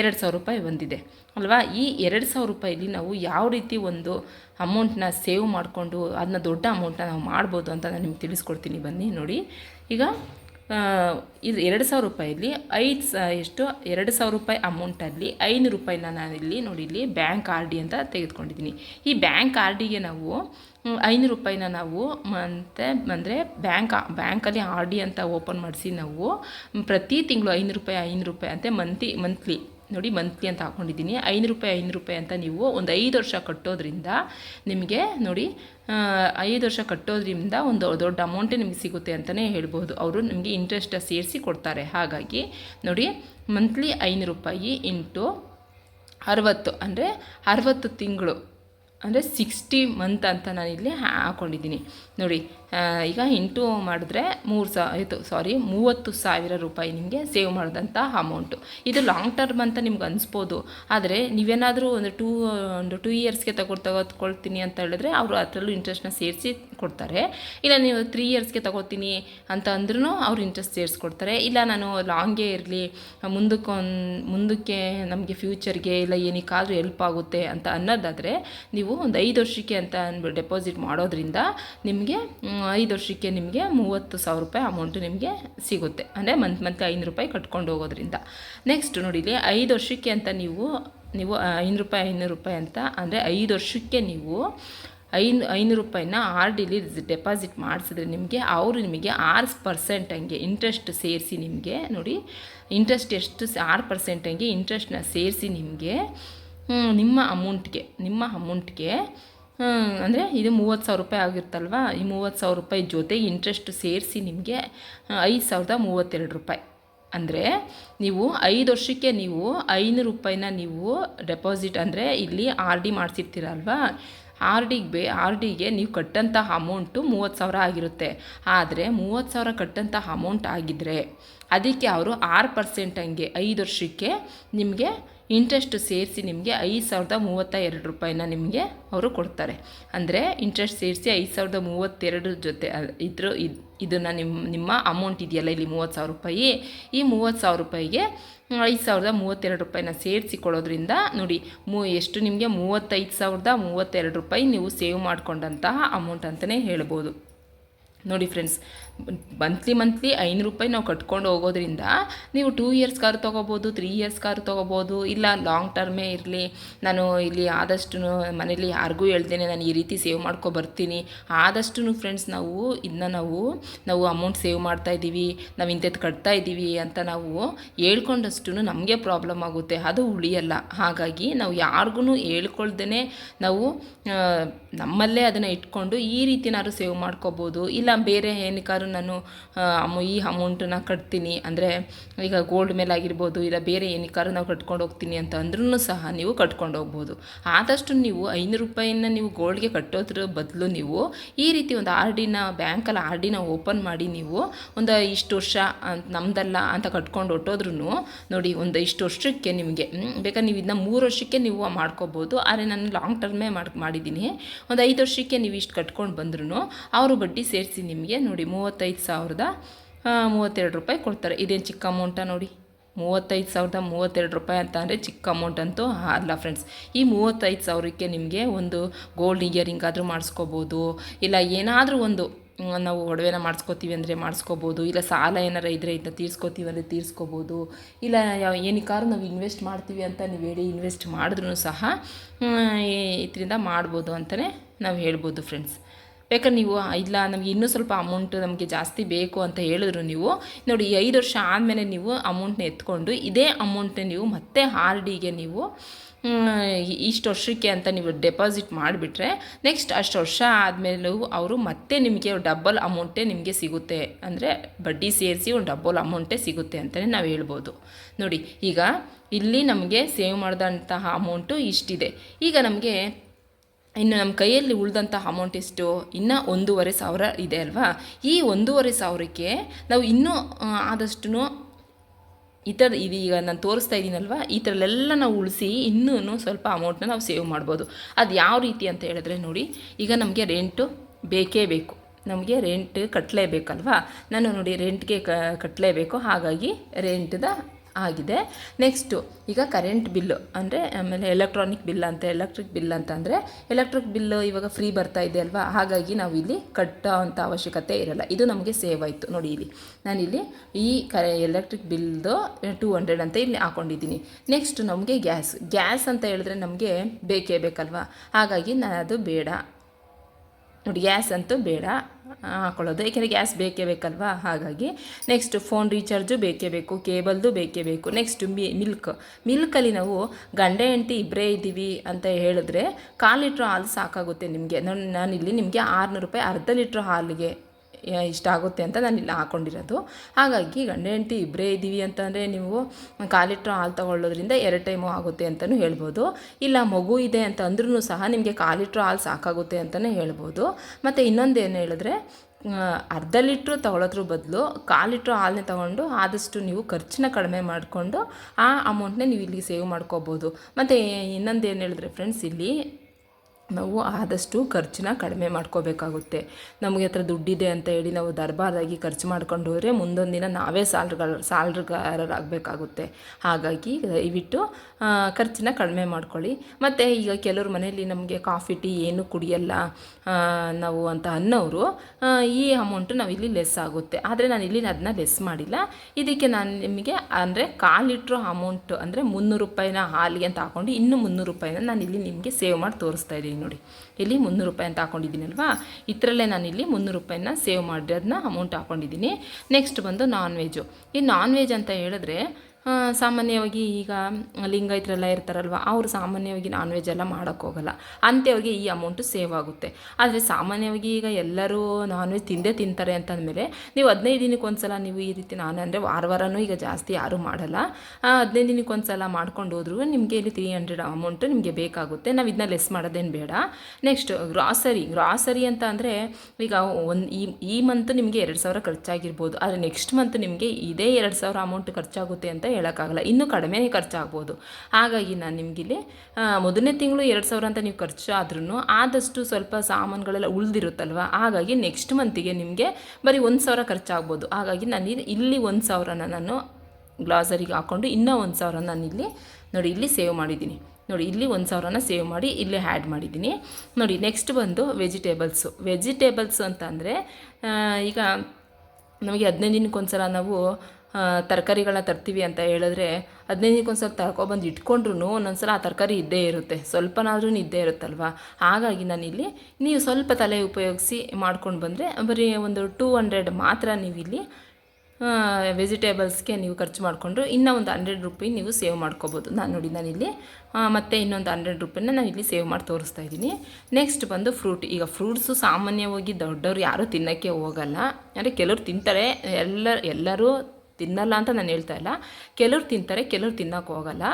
ಎರಡು ಸಾವಿರ ರೂಪಾಯಿ ಬಂದಿದೆ. ಅಲ್ವಾ? ಈ ಎರಡು ಸಾವಿರ ರೂಪಾಯಿಲಿ ನಾವು ಯಾವ ರೀತಿ ಒಂದು ಅಮೌಂಟ್ನ ಸೇವ್ ಮಾಡಿಕೊಂಡು ಅದನ್ನ ದೊಡ್ಡ ಅಮೌಂಟನ್ನ ನಾವು ಮಾಡ್ಬೋದು ಅಂತ ನಾನು ನಿಮ್ಗೆ ತಿಳಿಸ್ಕೊಡ್ತೀನಿ. ಬನ್ನಿ ನೋಡಿ. ಈಗ ಇದು ಎರಡು ಸಾವಿರ ರೂಪಾಯಲ್ಲಿ ಐದು ಸ, ಎಷ್ಟು? ಎರಡು ಸಾವಿರ ರೂಪಾಯಿ ಅಮೌಂಟಲ್ಲಿ ಐನೂರು ರೂಪಾಯಿನ ನಾನಿಲ್ಲಿ ನೋಡಿ ಇಲ್ಲಿ ಬ್ಯಾಂಕ್ ಆರ್ ಡಿ ಅಂತ ತೆಗೆದುಕೊಂಡಿದ್ದೀನಿ. ಈ ಬ್ಯಾಂಕ್ ಆರ್ ಡಿಗೆ ನಾವು ಐನೂರು ರೂಪಾಯಿನ ನಾವು ಮತ್ತೆ, ಅಂದರೆ ಬ್ಯಾಂಕ್ ಬ್ಯಾಂಕಲ್ಲಿ ಆರ್ ಡಿ ಅಂತ ಓಪನ್ ಮಾಡಿಸಿ ನಾವು ಪ್ರತಿ ತಿಂಗಳು ಐನೂರು ರೂಪಾಯಿ ಐನೂರು ರೂಪಾಯಿ ಅಂತೆ ಮಂತಿ ಮಂತ್ಲಿ ನೋಡಿ ಮಂತ್ಲಿ ಅಂತ ಹಾಕ್ಕೊಂಡಿದ್ದೀನಿ ಐನೂರು ರೂಪಾಯಿ ಐನೂರು ರೂಪಾಯಿ ಅಂತ ನೀವು ಒಂದು ಐದು ವರ್ಷ ಕಟ್ಟೋದ್ರಿಂದ ನಿಮಗೆ ನೋಡಿ ಐದು ವರ್ಷ ಕಟ್ಟೋದ್ರಿಂದ ಒಂದು ದೊಡ್ಡ ಅಮೌಂಟೇ ನಿಮಗೆ ಸಿಗುತ್ತೆ ಅಂತಲೇ ಹೇಳ್ಬೋದು. ಅವರು ನಿಮಗೆ ಇಂಟ್ರೆಸ್ಟ ಸೇರಿಸಿ ಕೊಡ್ತಾರೆ. ಹಾಗಾಗಿ ನೋಡಿ ಮಂತ್ಲಿ ಐನೂರು ರೂಪಾಯಿ ಇಂಟು ಅರವತ್ತು ಅಂದರೆ ಅರವತ್ತು ತಿಂಗಳು ಅಂದರೆ ಸಿಕ್ಸ್ಟಿ ಮಂತ್ ಅಂತ ನಾನಿಲ್ಲಿ ಹಾಕ್ಕೊಂಡಿದ್ದೀನಿ ನೋಡಿ ಈಗ ಇಂಟು ಮಾಡಿದ್ರೆ ಮೂರು ಸಾ ಆಯಿತು ಸಾರಿ ಮೂವತ್ತು ಸಾವಿರ ರೂಪಾಯಿ ನಿಮಗೆ ಸೇವ್ ಮಾಡಿದಂಥ ಅಮೌಂಟು ಇದು ಲಾಂಗ್ ಟರ್ಮ್ ಅಂತ ನಿಮ್ಗೆ ಅನಿಸ್ಬೋದು. ಆದರೆ ನೀವೇನಾದರೂ ಒಂದು ಟೂ ಒಂದು ಟೂ ಇಯರ್ಸ್ಗೆ ತಗೊ ತಗೋತ್ಕೊಳ್ತೀನಿ ಅಂತ ಹೇಳಿದ್ರೆ ಅವರು ಅದರಲ್ಲೂ ಇಂಟ್ರೆಸ್ಟ್ನ ಸೇರಿಸಿ ಕೊಡ್ತಾರೆ. ಇಲ್ಲ ನೀವು ತ್ರೀ ಇಯರ್ಸ್ಗೆ ತಗೋತೀನಿ ಅಂತ ಅಂದ್ರೂ ಅವ್ರು ಇಂಟ್ರೆಸ್ಟ್ ಸೇರಿಸ್ಕೊಡ್ತಾರೆ. ಇಲ್ಲ ನಾನು ಲಾಂಗೇ ಇರಲಿ, ಮುಂದಕ್ಕೆ ಮುಂದಕ್ಕೆ ನಮಗೆ ಫ್ಯೂಚರ್ಗೆ ಇಲ್ಲ ಏನಕ್ಕಾದರೂ ಹೆಲ್ಪ್ ಆಗುತ್ತೆ ಅಂತ ಅನ್ನೋದಾದರೆ ನೀವು ಒಂದು ಐದು ವರ್ಷಕ್ಕೆ ಅಂತ ಅಂದ್ಬಿಟ್ಟು ಡೆಪಾಸಿಟ್ ಮಾಡೋದ್ರಿಂದ ನಿಮಗೆ ಮ್, ಐದು ವರ್ಷಕ್ಕೆ ನಿಮಗೆ ಮೂವತ್ತು ಸಾವಿರ ರೂಪಾಯಿ ಅಮೌಂಟ್ ನಿಮಗೆ ಸಿಗುತ್ತೆ. ಅಂದರೆ ಮಂತ್ ಮಂತ್ ಐನೂರು ರೂಪಾಯಿ ಕಟ್ಕೊಂಡು ಹೋಗೋದ್ರಿಂದ. ನೆಕ್ಸ್ಟ್ ನೋಡಿ ಇಲ್ಲಿ ಐದು ವರ್ಷಕ್ಕೆ ಅಂತ ನೀವು ನೀವು ಐನೂರು ರೂಪಾಯಿ ಐನೂರು ರೂಪಾಯಿ ಅಂತ ಅಂದರೆ ಐದು ವರ್ಷಕ್ಕೆ ನೀವು ಐನು ಐನೂರು ರೂಪಾಯಿನ ಆರ್ ಡಿಲಿ ಡೆಪಾಸಿಟ್ ಮಾಡಿಸಿದ್ರೆ ನಿಮಗೆ ಅವರು ನಿಮಗೆ ಆರು ಪರ್ಸೆಂಟ್ ಹಂಗೆ ಇಂಟ್ರೆಸ್ಟ್ ಸೇರಿಸಿ ನಿಮಗೆ ನೋಡಿ ಇಂಟ್ರೆಸ್ಟ್ ಎಷ್ಟು ಆರು ಪರ್ಸೆಂಟ್ ಹಂಗೆ ಇಂಟ್ರೆಸ್ಟ್ನ ಸೇರಿಸಿ ನಿಮಗೆ ನಿಮ್ಮ ಅಮೌಂಟ್ಗೆ ನಿಮ್ಮ ಅಮೌಂಟ್ಗೆ ಅಂದರೆ ಇದು ಮೂವತ್ತು ಸಾವಿರ ರೂಪಾಯಿ ಆಗಿರ್ತಲ್ವ ಈ ಮೂವತ್ತು ಸಾವಿರ ರೂಪಾಯಿ ಜೊತೆಗೆ ಇಂಟ್ರೆಸ್ಟ್ ಸೇರಿಸಿ ನಿಮಗೆ ಐದು ಸಾವಿರದ ಮೂವತ್ತೆರಡು ರೂಪಾಯಿ. ಅಂದರೆ ನೀವು ಐದು ವರ್ಷಕ್ಕೆ ನೀವು ಐನೂರು ರೂಪಾಯಿನ ನೀವು ಡೆಪಾಸಿಟ್ ಅಂದರೆ ಇಲ್ಲಿ ಆರ್ ಡಿ ಮಾಡಿಸಿರ್ತೀರಲ್ವಾ? ಆರ್ ಡಿಗೆ ಬೇ ಆರ್ ಡಿಗೆ ನೀವು ಕಟ್ಟಂತಹ ಅಮೌಂಟು ಮೂವತ್ತು ಸಾವಿರ ಆಗಿರುತ್ತೆ. ಆದರೆ ಮೂವತ್ತು ಸಾವಿರ ಕಟ್ಟಂತಹ ಅಮೌಂಟ್ ಆಗಿದ್ದರೆ ಅದಕ್ಕೆ ಅವರು ಆರು ಪರ್ಸೆಂಟ್ ಹಂಗೆ ಐದು ವರ್ಷಕ್ಕೆ ನಿಮಗೆ ಇಂಟ್ರೆಸ್ಟ್ ಸೇರಿಸಿ ನಿಮಗೆ ಐದು ಸಾವಿರದ ಮೂವತ್ತ ಎರಡು ರೂಪಾಯಿನ ನಿಮಗೆ ಅವರು ಕೊಡ್ತಾರೆ. ಅಂದರೆ ಇಂಟ್ರೆಸ್ಟ್ ಸೇರಿಸಿ ಐದು ಸಾವಿರದ ಮೂವತ್ತೆರಡು ಜೊತೆ ಇದ್ರ ಇದು, ಇದನ್ನು ನಿಮ್ಮ ನಿಮ್ಮ ಅಮೌಂಟ್ ಇದೆಯಲ್ಲ ಇಲ್ಲಿ ಮೂವತ್ತು ಸಾವಿರ ರೂಪಾಯಿ. ಈ ಮೂವತ್ತು ಸಾವಿರ ರೂಪಾಯಿಗೆ ಐದು ಸಾವಿರದ ಮೂವತ್ತೆರಡು ರೂಪಾಯಿನ ಸೇರಿಸಿ ಕೊಡೋದ್ರಿಂದ ನೋಡಿ, ಮೂ, ಎಷ್ಟು ನಿಮಗೆ ಮೂವತ್ತೈದು ಸಾವಿರದ ಮೂವತ್ತೆರಡು ರೂಪಾಯಿ ನೀವು ಸೇವ್ ಮಾಡಿಕೊಂಡಂತಹ ಅಮೌಂಟ್ ಅಂತಲೇ ಹೇಳ್ಬೋದು. ನೋಡಿ ಫ್ರೆಂಡ್ಸ್ ಮಂತ್ಲಿ ಮಂತ್ಲಿ ಐನೂರು ರೂಪಾಯಿ ನಾವು ಕಟ್ಕೊಂಡು ಹೋಗೋದ್ರಿಂದ ನೀವು ಟೂ ಇಯರ್ಸ್ ಕಾರ್ ತೊಗೋಬೋದು ತ್ರೀ ಇಯರ್ಸ್ ಕಾರ್ ತೊಗೋಬೋದು, ಇಲ್ಲ ಲಾಂಗ್ ಟರ್ಮೇ ಇರಲಿ, ನಾನು ಇಲ್ಲಿ ಆದಷ್ಟು ಮನೇಲಿ ಯಾರಿಗೂ ಹೇಳ್ತೇನೆ ನಾನು ಈ ರೀತಿ ಸೇವ್ ಮಾಡ್ಕೊ ಬರ್ತೀನಿ. ಆದಷ್ಟು ಫ್ರೆಂಡ್ಸ್ ನಾವು ಇದನ್ನ ನಾವು ನಾವು ಅಮೌಂಟ್ ಸೇವ್ ಮಾಡ್ತಾ ಇದ್ದೀವಿ, ನಾವು ಇಂಥದ್ದು ಕಟ್ತಾ ಇದ್ದೀವಿ ಅಂತ ನಾವು ಹೇಳ್ಕೊಂಡಷ್ಟು ನಮಗೆ ಪ್ರಾಬ್ಲಮ್ ಆಗುತ್ತೆ. ಅದು ಉಳಿಯಲ್ಲ. ಹಾಗಾಗಿ ನಾವು ಯಾರಿಗೂ ಹೇಳ್ಕೊಳ್ದೇ ನಾವು ನಮ್ಮಲ್ಲೇ ಅದನ್ನು ಇಟ್ಕೊಂಡು ಈ ರೀತಿನಾದ್ರು ಸೇವ್ ಮಾಡ್ಕೋಬೋದು. ಇಲ್ಲ ಬೇರೆ ಏನಕ್ಕಾದ್ರೂ ನಾನು ಈ ಅಮೌಂಟನ್ನ ಕಟ್ತೀನಿ. ಅಂದರೆ ಈಗ ಗೋಲ್ಡ್ ಮೇಲೆ ಆಗಿರ್ಬೋದು ಇಲ್ಲ ಬೇರೆ ಏನಕ್ಕಾದ್ರೂ ನಾವು ಕಟ್ಕೊಂಡು ಹೋಗ್ತೀನಿ ಅಂತ ಅಂದ್ರೂ ಸಹ ನೀವು ಕಟ್ಕೊಂಡು ಹೋಗ್ಬೋದು. ಆದಷ್ಟು ನೀವು ಐನೂರು ರೂಪಾಯಿನ ನೀವು ಗೋಲ್ಡ್ಗೆ ಕಟ್ಟೋದ್ರ ಬದಲು ನೀವು ಈ ರೀತಿ ಒಂದು ಆರ್ ಡಿನ ಬ್ಯಾಂಕಲ್ಲಿ ಆರ್ ಡಿನ ಓಪನ್ ಮಾಡಿ ನೀವು ಒಂದು ಇಷ್ಟು ವರ್ಷ ಅಂತ ನಮ್ದಲ್ಲ ಅಂತ ಕಟ್ಕೊಂಡು ಹೊಟ್ಟೋದ್ರೂ ನೋಡಿ ಒಂದು ಇಷ್ಟು ವರ್ಷಕ್ಕೆ ನಿಮಗೆ ಬೇಕಾದ್ರೆ ನೀವು ಇದನ್ನ ಮೂರು ವರ್ಷಕ್ಕೆ ನೀವು ಮಾಡ್ಕೋಬೋದು. ಆದರೆ ನಾನು ಲಾಂಗ್ ಟರ್ಮೇ ಮಾಡಿ, ಮಾಡಿದ್ದೀನಿ. ಒಂದು ಐದು ವರ್ಷಕ್ಕೆ ನೀವು ಇಷ್ಟು ಕಟ್ಕೊಂಡು ಬಂದ್ರೂ ಅವರು ಬಡ್ಡಿ ಸೇರಿಸಿ ನಿಮಗೆ ನೋಡಿ ಮೂವತ್ತೈದು ಸಾವಿರದ ಮೂವತ್ತೆರಡು ರೂಪಾಯಿ ಕೊಡ್ತಾರೆ. ಇದೇನು ಚಿಕ್ಕ ಅಮೌಂಟ ನೋಡಿ? ಮೂವತ್ತೈದು ಸಾವಿರದ ಮೂವತ್ತೆರಡು ರೂಪಾಯಿ ಅಂತ ಅಂದರೆ ಚಿಕ್ಕ ಅಮೌಂಟ್ ಅಂತೂ ಅಲ್ಲ ಫ್ರೆಂಡ್ಸ್ ಈ ಮೂವತ್ತೈದು ಸಾವಿರಕ್ಕೆ ನಿಮಗೆ ಒಂದು ಗೋಲ್ಡ್ ಇಯರಿಂಗ್ ಆದರೂ ಮಾಡಿಸ್ಕೋಬೋದು. ಇಲ್ಲ ಏನಾದರೂ ಒಂದು ನಾವು ಒಡವೆನ ಮಾಡಿಸ್ಕೋತೀವಿ ಅಂದರೆ ಮಾಡಿಸ್ಕೋಬೋದು. ಇಲ್ಲ ಸಾಲ ಏನಾರ ಇದ್ದರೆ ಇದನ್ನ ತೀರ್ಸ್ಕೋತೀವಿ ಅಂದರೆ ತೀರ್ಸ್ಕೋಬೋದು. ಇಲ್ಲ ಯಾವ, ಏನಕ್ಕಾದ್ರೂ ನಾವು ಇನ್ವೆಸ್ಟ್ ಮಾಡ್ತೀವಿ ಅಂತ ನೀವು ಹೇಳಿ ಇನ್ವೆಸ್ಟ್ ಮಾಡಿದ್ರೂ ಸಹ ಇದರಿಂದ ಮಾಡ್ಬೋದು ಅಂತಲೇ ನಾವು ಹೇಳ್ಬೋದು ಫ್ರೆಂಡ್ಸ್ ಬೇಕಾದ್ರೆ ನೀವು ಇಲ್ಲ, ನಮಗೆ ಇನ್ನೂ ಸ್ವಲ್ಪ ಅಮೌಂಟ್ ನಮಗೆ ಜಾಸ್ತಿ ಬೇಕು ಅಂತ ಹೇಳಿದ್ರು ನೀವು, ನೋಡಿ ಐದು ವರ್ಷ ಆದಮೇಲೆ ನೀವು ಅಮೌಂಟ್ನ ಎತ್ಕೊಂಡು, ಇದೇ ಅಮೌಂಟ್ನ ನೀವು ಮತ್ತೆ ಆರ್ ಡಿಗೆ ನೀವು ಇಷ್ಟು ವರ್ಷಕ್ಕೆ ಅಂತ ನೀವು ಡೆಪಾಸಿಟ್ ಮಾಡಿಬಿಟ್ರೆ ನೆಕ್ಸ್ಟ್ ಅಷ್ಟು ವರ್ಷ ಆದಮೇಲೂ ಅವರು ಮತ್ತೆ ನಿಮಗೆ ಡಬಲ್ ಅಮೌಂಟೇ ನಿಮಗೆ ಸಿಗುತ್ತೆ. ಅಂದರೆ ಬಡ್ಡಿ ಸೇರಿಸಿ ಒಂದು ಡಬಲ್ ಅಮೌಂಟೇ ಸಿಗುತ್ತೆ ಅಂತಲೇ ನಾವು ಹೇಳ್ಬೋದು. ನೋಡಿ, ಈಗ ಇಲ್ಲಿ ನಮಗೆ ಸೇವ್ ಮಾಡಿದಂತಹ ಅಮೌಂಟು ಇಷ್ಟಿದೆ. ಈಗ ನಮಗೆ ಇನ್ನು ನಮ್ಮ ಕೈಯಲ್ಲಿ ಉಳಿದಂಥ ಅಮೌಂಟ್ ಎಷ್ಟು? ಇನ್ನೂ ಒಂದೂವರೆ ಸಾವಿರ ಇದೆ ಅಲ್ವಾ? ಈ ಒಂದೂವರೆ ಸಾವಿರಕ್ಕೆ ನಾವು ಇನ್ನೂ ಆದಷ್ಟು ಈ ಥರ ಈಗ ನಾನು ತೋರಿಸ್ತಾ ಇದ್ದೀನಲ್ವ? ಈ ಥರಲ್ಲೆಲ್ಲ ನಾವು ಉಳಿಸಿ ಇನ್ನೂ ಸ್ವಲ್ಪ ಅಮೌಂಟ್ನ ನಾವು ಸೇವ್ ಮಾಡ್ಬೋದು. ಅದು ಯಾವ ರೀತಿ ಅಂತ ಹೇಳಿದ್ರೆ ನೋಡಿ, ಈಗ ನಮಗೆ ರೆಂಟು ಬೇಕೇ ಬೇಕು. ನಮಗೆ ರೆಂಟ್ ಕಟ್ಟಲೇಬೇಕಲ್ವಾ ನಾನು ನೋಡಿ ರೆಂಟ್ಗೆ ಕಟ್ಟಲೇಬೇಕು ಹಾಗಾಗಿ ರೆಂಟ್ದ ಆಗಿದೆ. ನೆಕ್ಸ್ಟು ಈಗ ಕರೆಂಟ್ ಬಿಲ್ಲು ಅಂದರೆ, ಆಮೇಲೆ ಎಲೆಕ್ಟ್ರಾನಿಕ್ ಬಿಲ್ ಅಂತ ಎಲೆಕ್ಟ್ರಿಕ್ ಬಿಲ್ ಅಂತಂದರೆ ಎಲೆಕ್ಟ್ರಿಕ್ ಬಿಲ್ಲು ಇವಾಗ ಫ್ರೀ ಬರ್ತಾ ಇದೆ ಅಲ್ವಾ? ಹಾಗಾಗಿ ನಾವು ಇಲ್ಲಿ ಕಟ್ಟೋ ಅಂಥ ಅವಶ್ಯಕತೆ ಇರಲ್ಲ. ಇದು ನಮಗೆ ಸೇವ್ ಆಯಿತು. ನೋಡಿ ಇಲ್ಲಿ. ನಾನಿಲ್ಲಿ ಈ ಕರೆ ಎಲೆಕ್ಟ್ರಿಕ್ ಬಿಲ್ದು ಟೂ ಹಂಡ್ರೆಡ್ ಅಂತ ಇಲ್ಲಿ ಹಾಕೊಂಡಿದ್ದೀನಿ. ನೆಕ್ಸ್ಟ್ ನಮಗೆ ಗ್ಯಾಸ್ ಗ್ಯಾಸ್ ಅಂತ ಹೇಳಿದ್ರೆ ನಮಗೆ ಬೇಕೇ ಬೇಕಲ್ವಾ? ಹಾಗಾಗಿ ನಾನು ಅದು ಬೇಡ. ನೋಡಿ, ಗ್ಯಾಸ್ ಅಂತೂ ಬೇಡ. ಹಾಕೊಳ್ಳೋದು. ಏಕೆಂದರೆ ಗ್ಯಾಸ್ ಬೇಕೇ ಬೇಕಲ್ವಾ? ಹಾಗಾಗಿ ನೆಕ್ಸ್ಟ್ ಫೋನ್ ರೀಚಾರ್ಜು ಬೇಕೇ ಬೇಕು, ಕೇಬಲ್ದು ಬೇಕೇ ಬೇಕು. ನೆಕ್ಸ್ಟ್ ಮಿ ಮಿಲ್ಕ್ ಮಿಲ್ಕಲ್ಲಿ ನಾವು ಗಂಡ, ಹೆಂಡತಿ ಇಬ್ಬರೇ ಇದ್ದೀವಿ ಅಂತ ಹೇಳಿದ್ರೆ, ಕಾಲು ಲೀಟ್ರ್ ಹಾಲು ಸಾಕಾಗುತ್ತೆ ನಿಮಗೆ. ನಾನು, ನಾನಿಲ್ಲಿ ನಿಮಗೆ ಆರುನೂರು ರೂಪಾಯಿ ಅರ್ಧ ಲೀಟ್ರ್ ಹಾಲಿಗೆ ಯಾ- ಇಷ್ಟಾಗುತ್ತೆ ಅಂತ ನಾನು ಇಲ್ಲಿ ಹಾಕೊಂಡಿರೋದು. ಹಾಗಾಗಿ ಗಂಡ, ಹೆಂಡತಿ ಇಬ್ಬರೇ ಇದ್ದೀವಿ ಅಂತಂದರೆ ನೀವು ಕಾಲು ಹಾಲು ತೊಗೊಳ್ಳೋದ್ರಿಂದ ಎರಡು ಟೈಮು ಆಗುತ್ತೆ ಅಂತಲೂ ಹೇಳ್ಬೋದು. ಇಲ್ಲ ಮಗು ಇದೆ ಅಂತ ಅಂದ್ರೂ ಸಹ ನಿಮಗೆ ಕಾಲು ಲೀಟ್ರ್ ಹಾಲು ಸಾಕಾಗುತ್ತೆ ಅಂತಲೇ ಹೇಳ್ಬೋದು. ಮತ್ತು ಇನ್ನೊಂದು ಏನು ಹೇಳಿದ್ರೆ ಅರ್ಧ ಲೀಟ್ರು ತೊಗೊಳೋದ್ರ ಬದಲು ಕಾಲು ಲೀಟ್ರ್ ಹಾಲನ್ನೇ ತೊಗೊಂಡು ಆದಷ್ಟು ನೀವು ಖರ್ಚನ್ನ ಕಡಿಮೆ ಮಾಡಿಕೊಂಡು ಆ ಅಮೌಂಟ್ನ ನೀವು ಇಲ್ಲಿಗೆ ಸೇವ್ ಮಾಡ್ಕೋಬೋದು. ಮತ್ತು ಇನ್ನೊಂದು ಏನು ಹೇಳಿದ್ರೆ ಫ್ರೆಂಡ್ಸ್ ಇಲ್ಲಿ ನಾವು ಆದಷ್ಟು ಖರ್ಚನ್ನ ಕಡಿಮೆ ಮಾಡ್ಕೋಬೇಕಾಗುತ್ತೆ. ನಮಗೆ ಹತ್ರ ದುಡ್ಡಿದೆ ಅಂತ ಹೇಳಿ ನಾವು ದರ್ಬಾರಾಗಿ ಖರ್ಚು ಮಾಡ್ಕೊಂಡು ಹೋದರೆ ಮುಂದೊಂದು ದಿನ ನಾವೇ ಸಾಲ್ಗಳ ಸಾಲ್ಗಾರರಾಗಬೇಕಾಗುತ್ತೆ ಹಾಗಾಗಿ ದಯವಿಟ್ಟು ಖರ್ಚನ್ನ ಕಡಿಮೆ ಮಾಡ್ಕೊಳ್ಳಿ. ಮತ್ತು ಈಗ ಕೆಲವ್ರ ಮನೆಯಲ್ಲಿ ನಮಗೆ ಕಾಫಿ, ಟೀ ಏನು ಕುಡಿಯಲ್ಲ ನಾವು ಅಂತ ಅನ್ನೋರು ಈ ಅಮೌಂಟು ನಾವು ಇಲ್ಲಿ ಲೆಸ್ ಆಗುತ್ತೆ. ಆದರೆ ನಾನು ಇಲ್ಲಿ ಅದನ್ನ ಲೆಸ್ ಮಾಡಿಲ್ಲ. ಇದಕ್ಕೆ ನಾನು ನಿಮಗೆ ಅಂದರೆ ಕಾಲು ಲೀಟ್ರು ಅಮೌಂಟ್ ಅಂದರೆ ಮುನ್ನೂರು ರೂಪಾಯಿನ ಹಾಲಿಗೆ ಅಂತ ಹಾಕೊಂಡು ಇನ್ನೂ ಮುನ್ನೂರು ರೂಪಾಯಿನ ನಾನು ಇಲ್ಲಿ ನಿಮಗೆ ಸೇವ್ ಮಾಡಿ ತೋರಿಸ್ತಾ ಇದ್ದೀನಿ. ನೋಡಿ. ಇಲ್ಲಿ ಮುನ್ನೂರು ರೂಪಾಯಿ ಅಂತ ಹಾಕೊಂಡಿದ್ದೀನಲ್ವಾ? ಇದರಲ್ಲೇ ನಾನು ಇಲ್ಲಿ ಮುನ್ನೂರು ರೂಪಾಯಿನ ಸೇವ್ ಮಾಡಿರೋದನ್ನ ಅಮೌಂಟ್ ಹಾಕೊಂಡಿದ್ದೀನಿ. ನೆಕ್ಸ್ಟ್ ಬಂದು ನಾನ್ ವೆಜ್ಜು ಈ ನಾನ್ ವೆಜ್ ಅಂತ ಹೇಳಿದ್ರೆ ಸಾಮಾನ್ಯವಾಗಿ ಈಗ ಲಿಂಗಾಯತರೆಲ್ಲ ಇರ್ತಾರಲ್ವ, ಅವರು ಸಾಮಾನ್ಯವಾಗಿ ನಾನ್ ವೆಜ್ ಎಲ್ಲ ಮಾಡೋಕ್ಕೋಗಲ್ಲ ಅಂಥವ್ರಿಗೆ ಈ ಅಮೌಂಟು ಸೇವ್ ಆಗುತ್ತೆ. ಆದರೆ ಸಾಮಾನ್ಯವಾಗಿ ಈಗ ಎಲ್ಲರೂ ನಾನ್ ವೆಜ್ ತಿಂದೇ ತಿಂತಾರೆ ಅಂತಂದಮೇಲೆ ನೀವು ಹದಿನೈದು ದಿನಕ್ಕೆ ಒಂದ್ಸಲ ನೀವು ಈ ರೀತಿ ನಾನು ಅಂದರೆ ವಾರ ವಾರನೂ ಈಗ ಜಾಸ್ತಿ ಯಾರೂ ಮಾಡಲ್ಲ. ಹದಿನೈದು ದಿನಕ್ಕೆ ಒಂದ್ಸಲ ಮಾಡ್ಕೊಂಡು ಹೋದ್ರು ನಿಮಗೆ ಇಲ್ಲಿ ತ್ರೀ ಹಂಡ್ರೆಡ್ ಅಮೌಂಟು ನಿಮಗೆ ಬೇಕಾಗುತ್ತೆ. ನಾವು ಇದನ್ನ ಲೆಸ್ ಮಾಡೋದೇನು ಬೇಡ. ನೆಕ್ಸ್ಟ್ ಗ್ರಾಸರಿ ಗ್ರಾಸರಿ ಅಂತ ಅಂದರೆ ಈಗ ಒಂದು ಈ ಈ ಮಂತ್ ನಿಮಗೆ ಎರಡು ಸಾವಿರ ಖರ್ಚಾಗಿರ್ಬೋದು. ಆದರೆ ನೆಕ್ಸ್ಟ್ ಮಂತ್ ನಿಮಗೆ ಇದೇ ಎರಡು ಸಾವಿರ ಅಮೌಂಟ್ ಖರ್ಚಾಗುತ್ತೆ ಅಂತ ಹೇಳೋಕ್ಕಾಗಲ್ಲ. ಇನ್ನೂ ಕಡಿಮೆ ಖರ್ಚಾಗ್ಬೋದು. ಹಾಗಾಗಿ ನಾನು ನಿಮಗಿಲ್ಲಿ ಮೊದಲನೇ ತಿಂಗಳು ಎರಡು ಸಾವಿರ ಅಂತ ನೀವು ಖರ್ಚು ಆದ್ರೂ ಆದಷ್ಟು ಸ್ವಲ್ಪ ಸಾಮಾನುಗಳೆಲ್ಲ ಉಳಿದಿರುತ್ತಲ್ವ? ಹಾಗಾಗಿ ನೆಕ್ಸ್ಟ್ ಮಂತಿಗೆ ನಿಮಗೆ ಬರೀ ಒಂದು ಸಾವಿರ ಖರ್ಚಾಗ್ಬೋದು. ಹಾಗಾಗಿ ನಾನು ಇಲ್ಲಿ- ಒಂದು ಸಾವಿರನ ನಾನು ಗ್ಲಾಸರಿಗೆ ಹಾಕ್ಕೊಂಡು ಇನ್ನೂ ಒಂದು ಸಾವಿರ ಇಲ್ಲಿ ನೋಡಿ ಇಲ್ಲಿ ಸೇವ್ ಮಾಡಿದ್ದೀನಿ. ನೋಡಿ ಇಲ್ಲಿ ಒಂದು ಸಾವಿರನ ಸೇವ್ ಮಾಡಿ ಇಲ್ಲೇ ಆ್ಯಡ್ ಮಾಡಿದ್ದೀನಿ. ನೋಡಿ ನೆಕ್ಸ್ಟ್ ಬಂದು ವೆಜಿಟೇಬಲ್ಸು ವೆಜಿಟೇಬಲ್ಸು ಅಂತಂದರೆ ಈಗ ನಮಗೆ ಹದಿನೈದು ದಿನಕ್ಕೊಂದ್ಸಲ ನಾವು ತರಕಾರಿಗಳನ್ನ ತರ್ತೀವಿ ಅಂತ ಹೇಳಿದ್ರೆ ಹದಿನೈದು ದಿನಕ್ಕೊಂದ್ಸಲ ತಗೊಬಂದು ಇಟ್ಕೊಂಡ್ರು ಒಂದೊಂದ್ಸಲ ಆ ತರಕಾರಿ ಇದ್ದೇ ಇರುತ್ತೆ. ಸ್ವಲ್ಪನಾದ್ರೂ ಇದ್ದೇ ಇರುತ್ತಲ್ವ? ಹಾಗಾಗಿ ನಾನಿಲ್ಲಿ ನೀವು ಸ್ವಲ್ಪ ತಲೆ ಉಪಯೋಗಿಸಿ ಮಾಡ್ಕೊಂಡು ಬಂದರೆ ಬರೀ ಒಂದು ಟೂ ಹಂಡ್ರೆಡ್ ಮಾತ್ರ ನೀವಿಲ್ಲಿ ವೆಜಿಟೇಬಲ್ಸ್ಗೆ ನೀವು ಖರ್ಚು ಮಾಡಿಕೊಂಡ್ರು ಇನ್ನೂ ಒಂದು ಹಂಡ್ರೆಡ್ ರುಪಿ ನೀವು ಸೇವ್ ಮಾಡ್ಕೋಬೋದು. ನಾನು ನೋಡಿ ನಾನಿಲ್ಲಿ ಮತ್ತು ಇನ್ನೊಂದು ಹಂಡ್ರೆಡ್ ರುಪಿನ ಇಲ್ಲಿ ಸೇವ್ ಮಾಡಿ ತೋರಿಸ್ತಾ ಇದ್ದೀನಿ. ನೆಕ್ಸ್ಟ್ ಬಂದು ಫ್ರೂಟ್. ಈಗ ಫ್ರೂಟ್ಸು ಸಾಮಾನ್ಯವಾಗಿ ದೊಡ್ಡವರು ಯಾರೂ ತಿನ್ನೋಕ್ಕೆ ಹೋಗಲ್ಲ. ಅಂದರೆ ಕೆಲವರು ತಿಂತಾರೆ ಎಲ್ಲ ಎಲ್ಲರೂ ತಿನ್ನಲ್ಲ ಅಂತ ನಾನು ಹೇಳ್ತಾ ಇಲ್ಲ. ಕೆಲವ್ರು ತಿಂತಾರೆ, ಕೆಲವ್ರು ತಿನ್ನೋಕೆ ಹೋಗಲ್ಲ.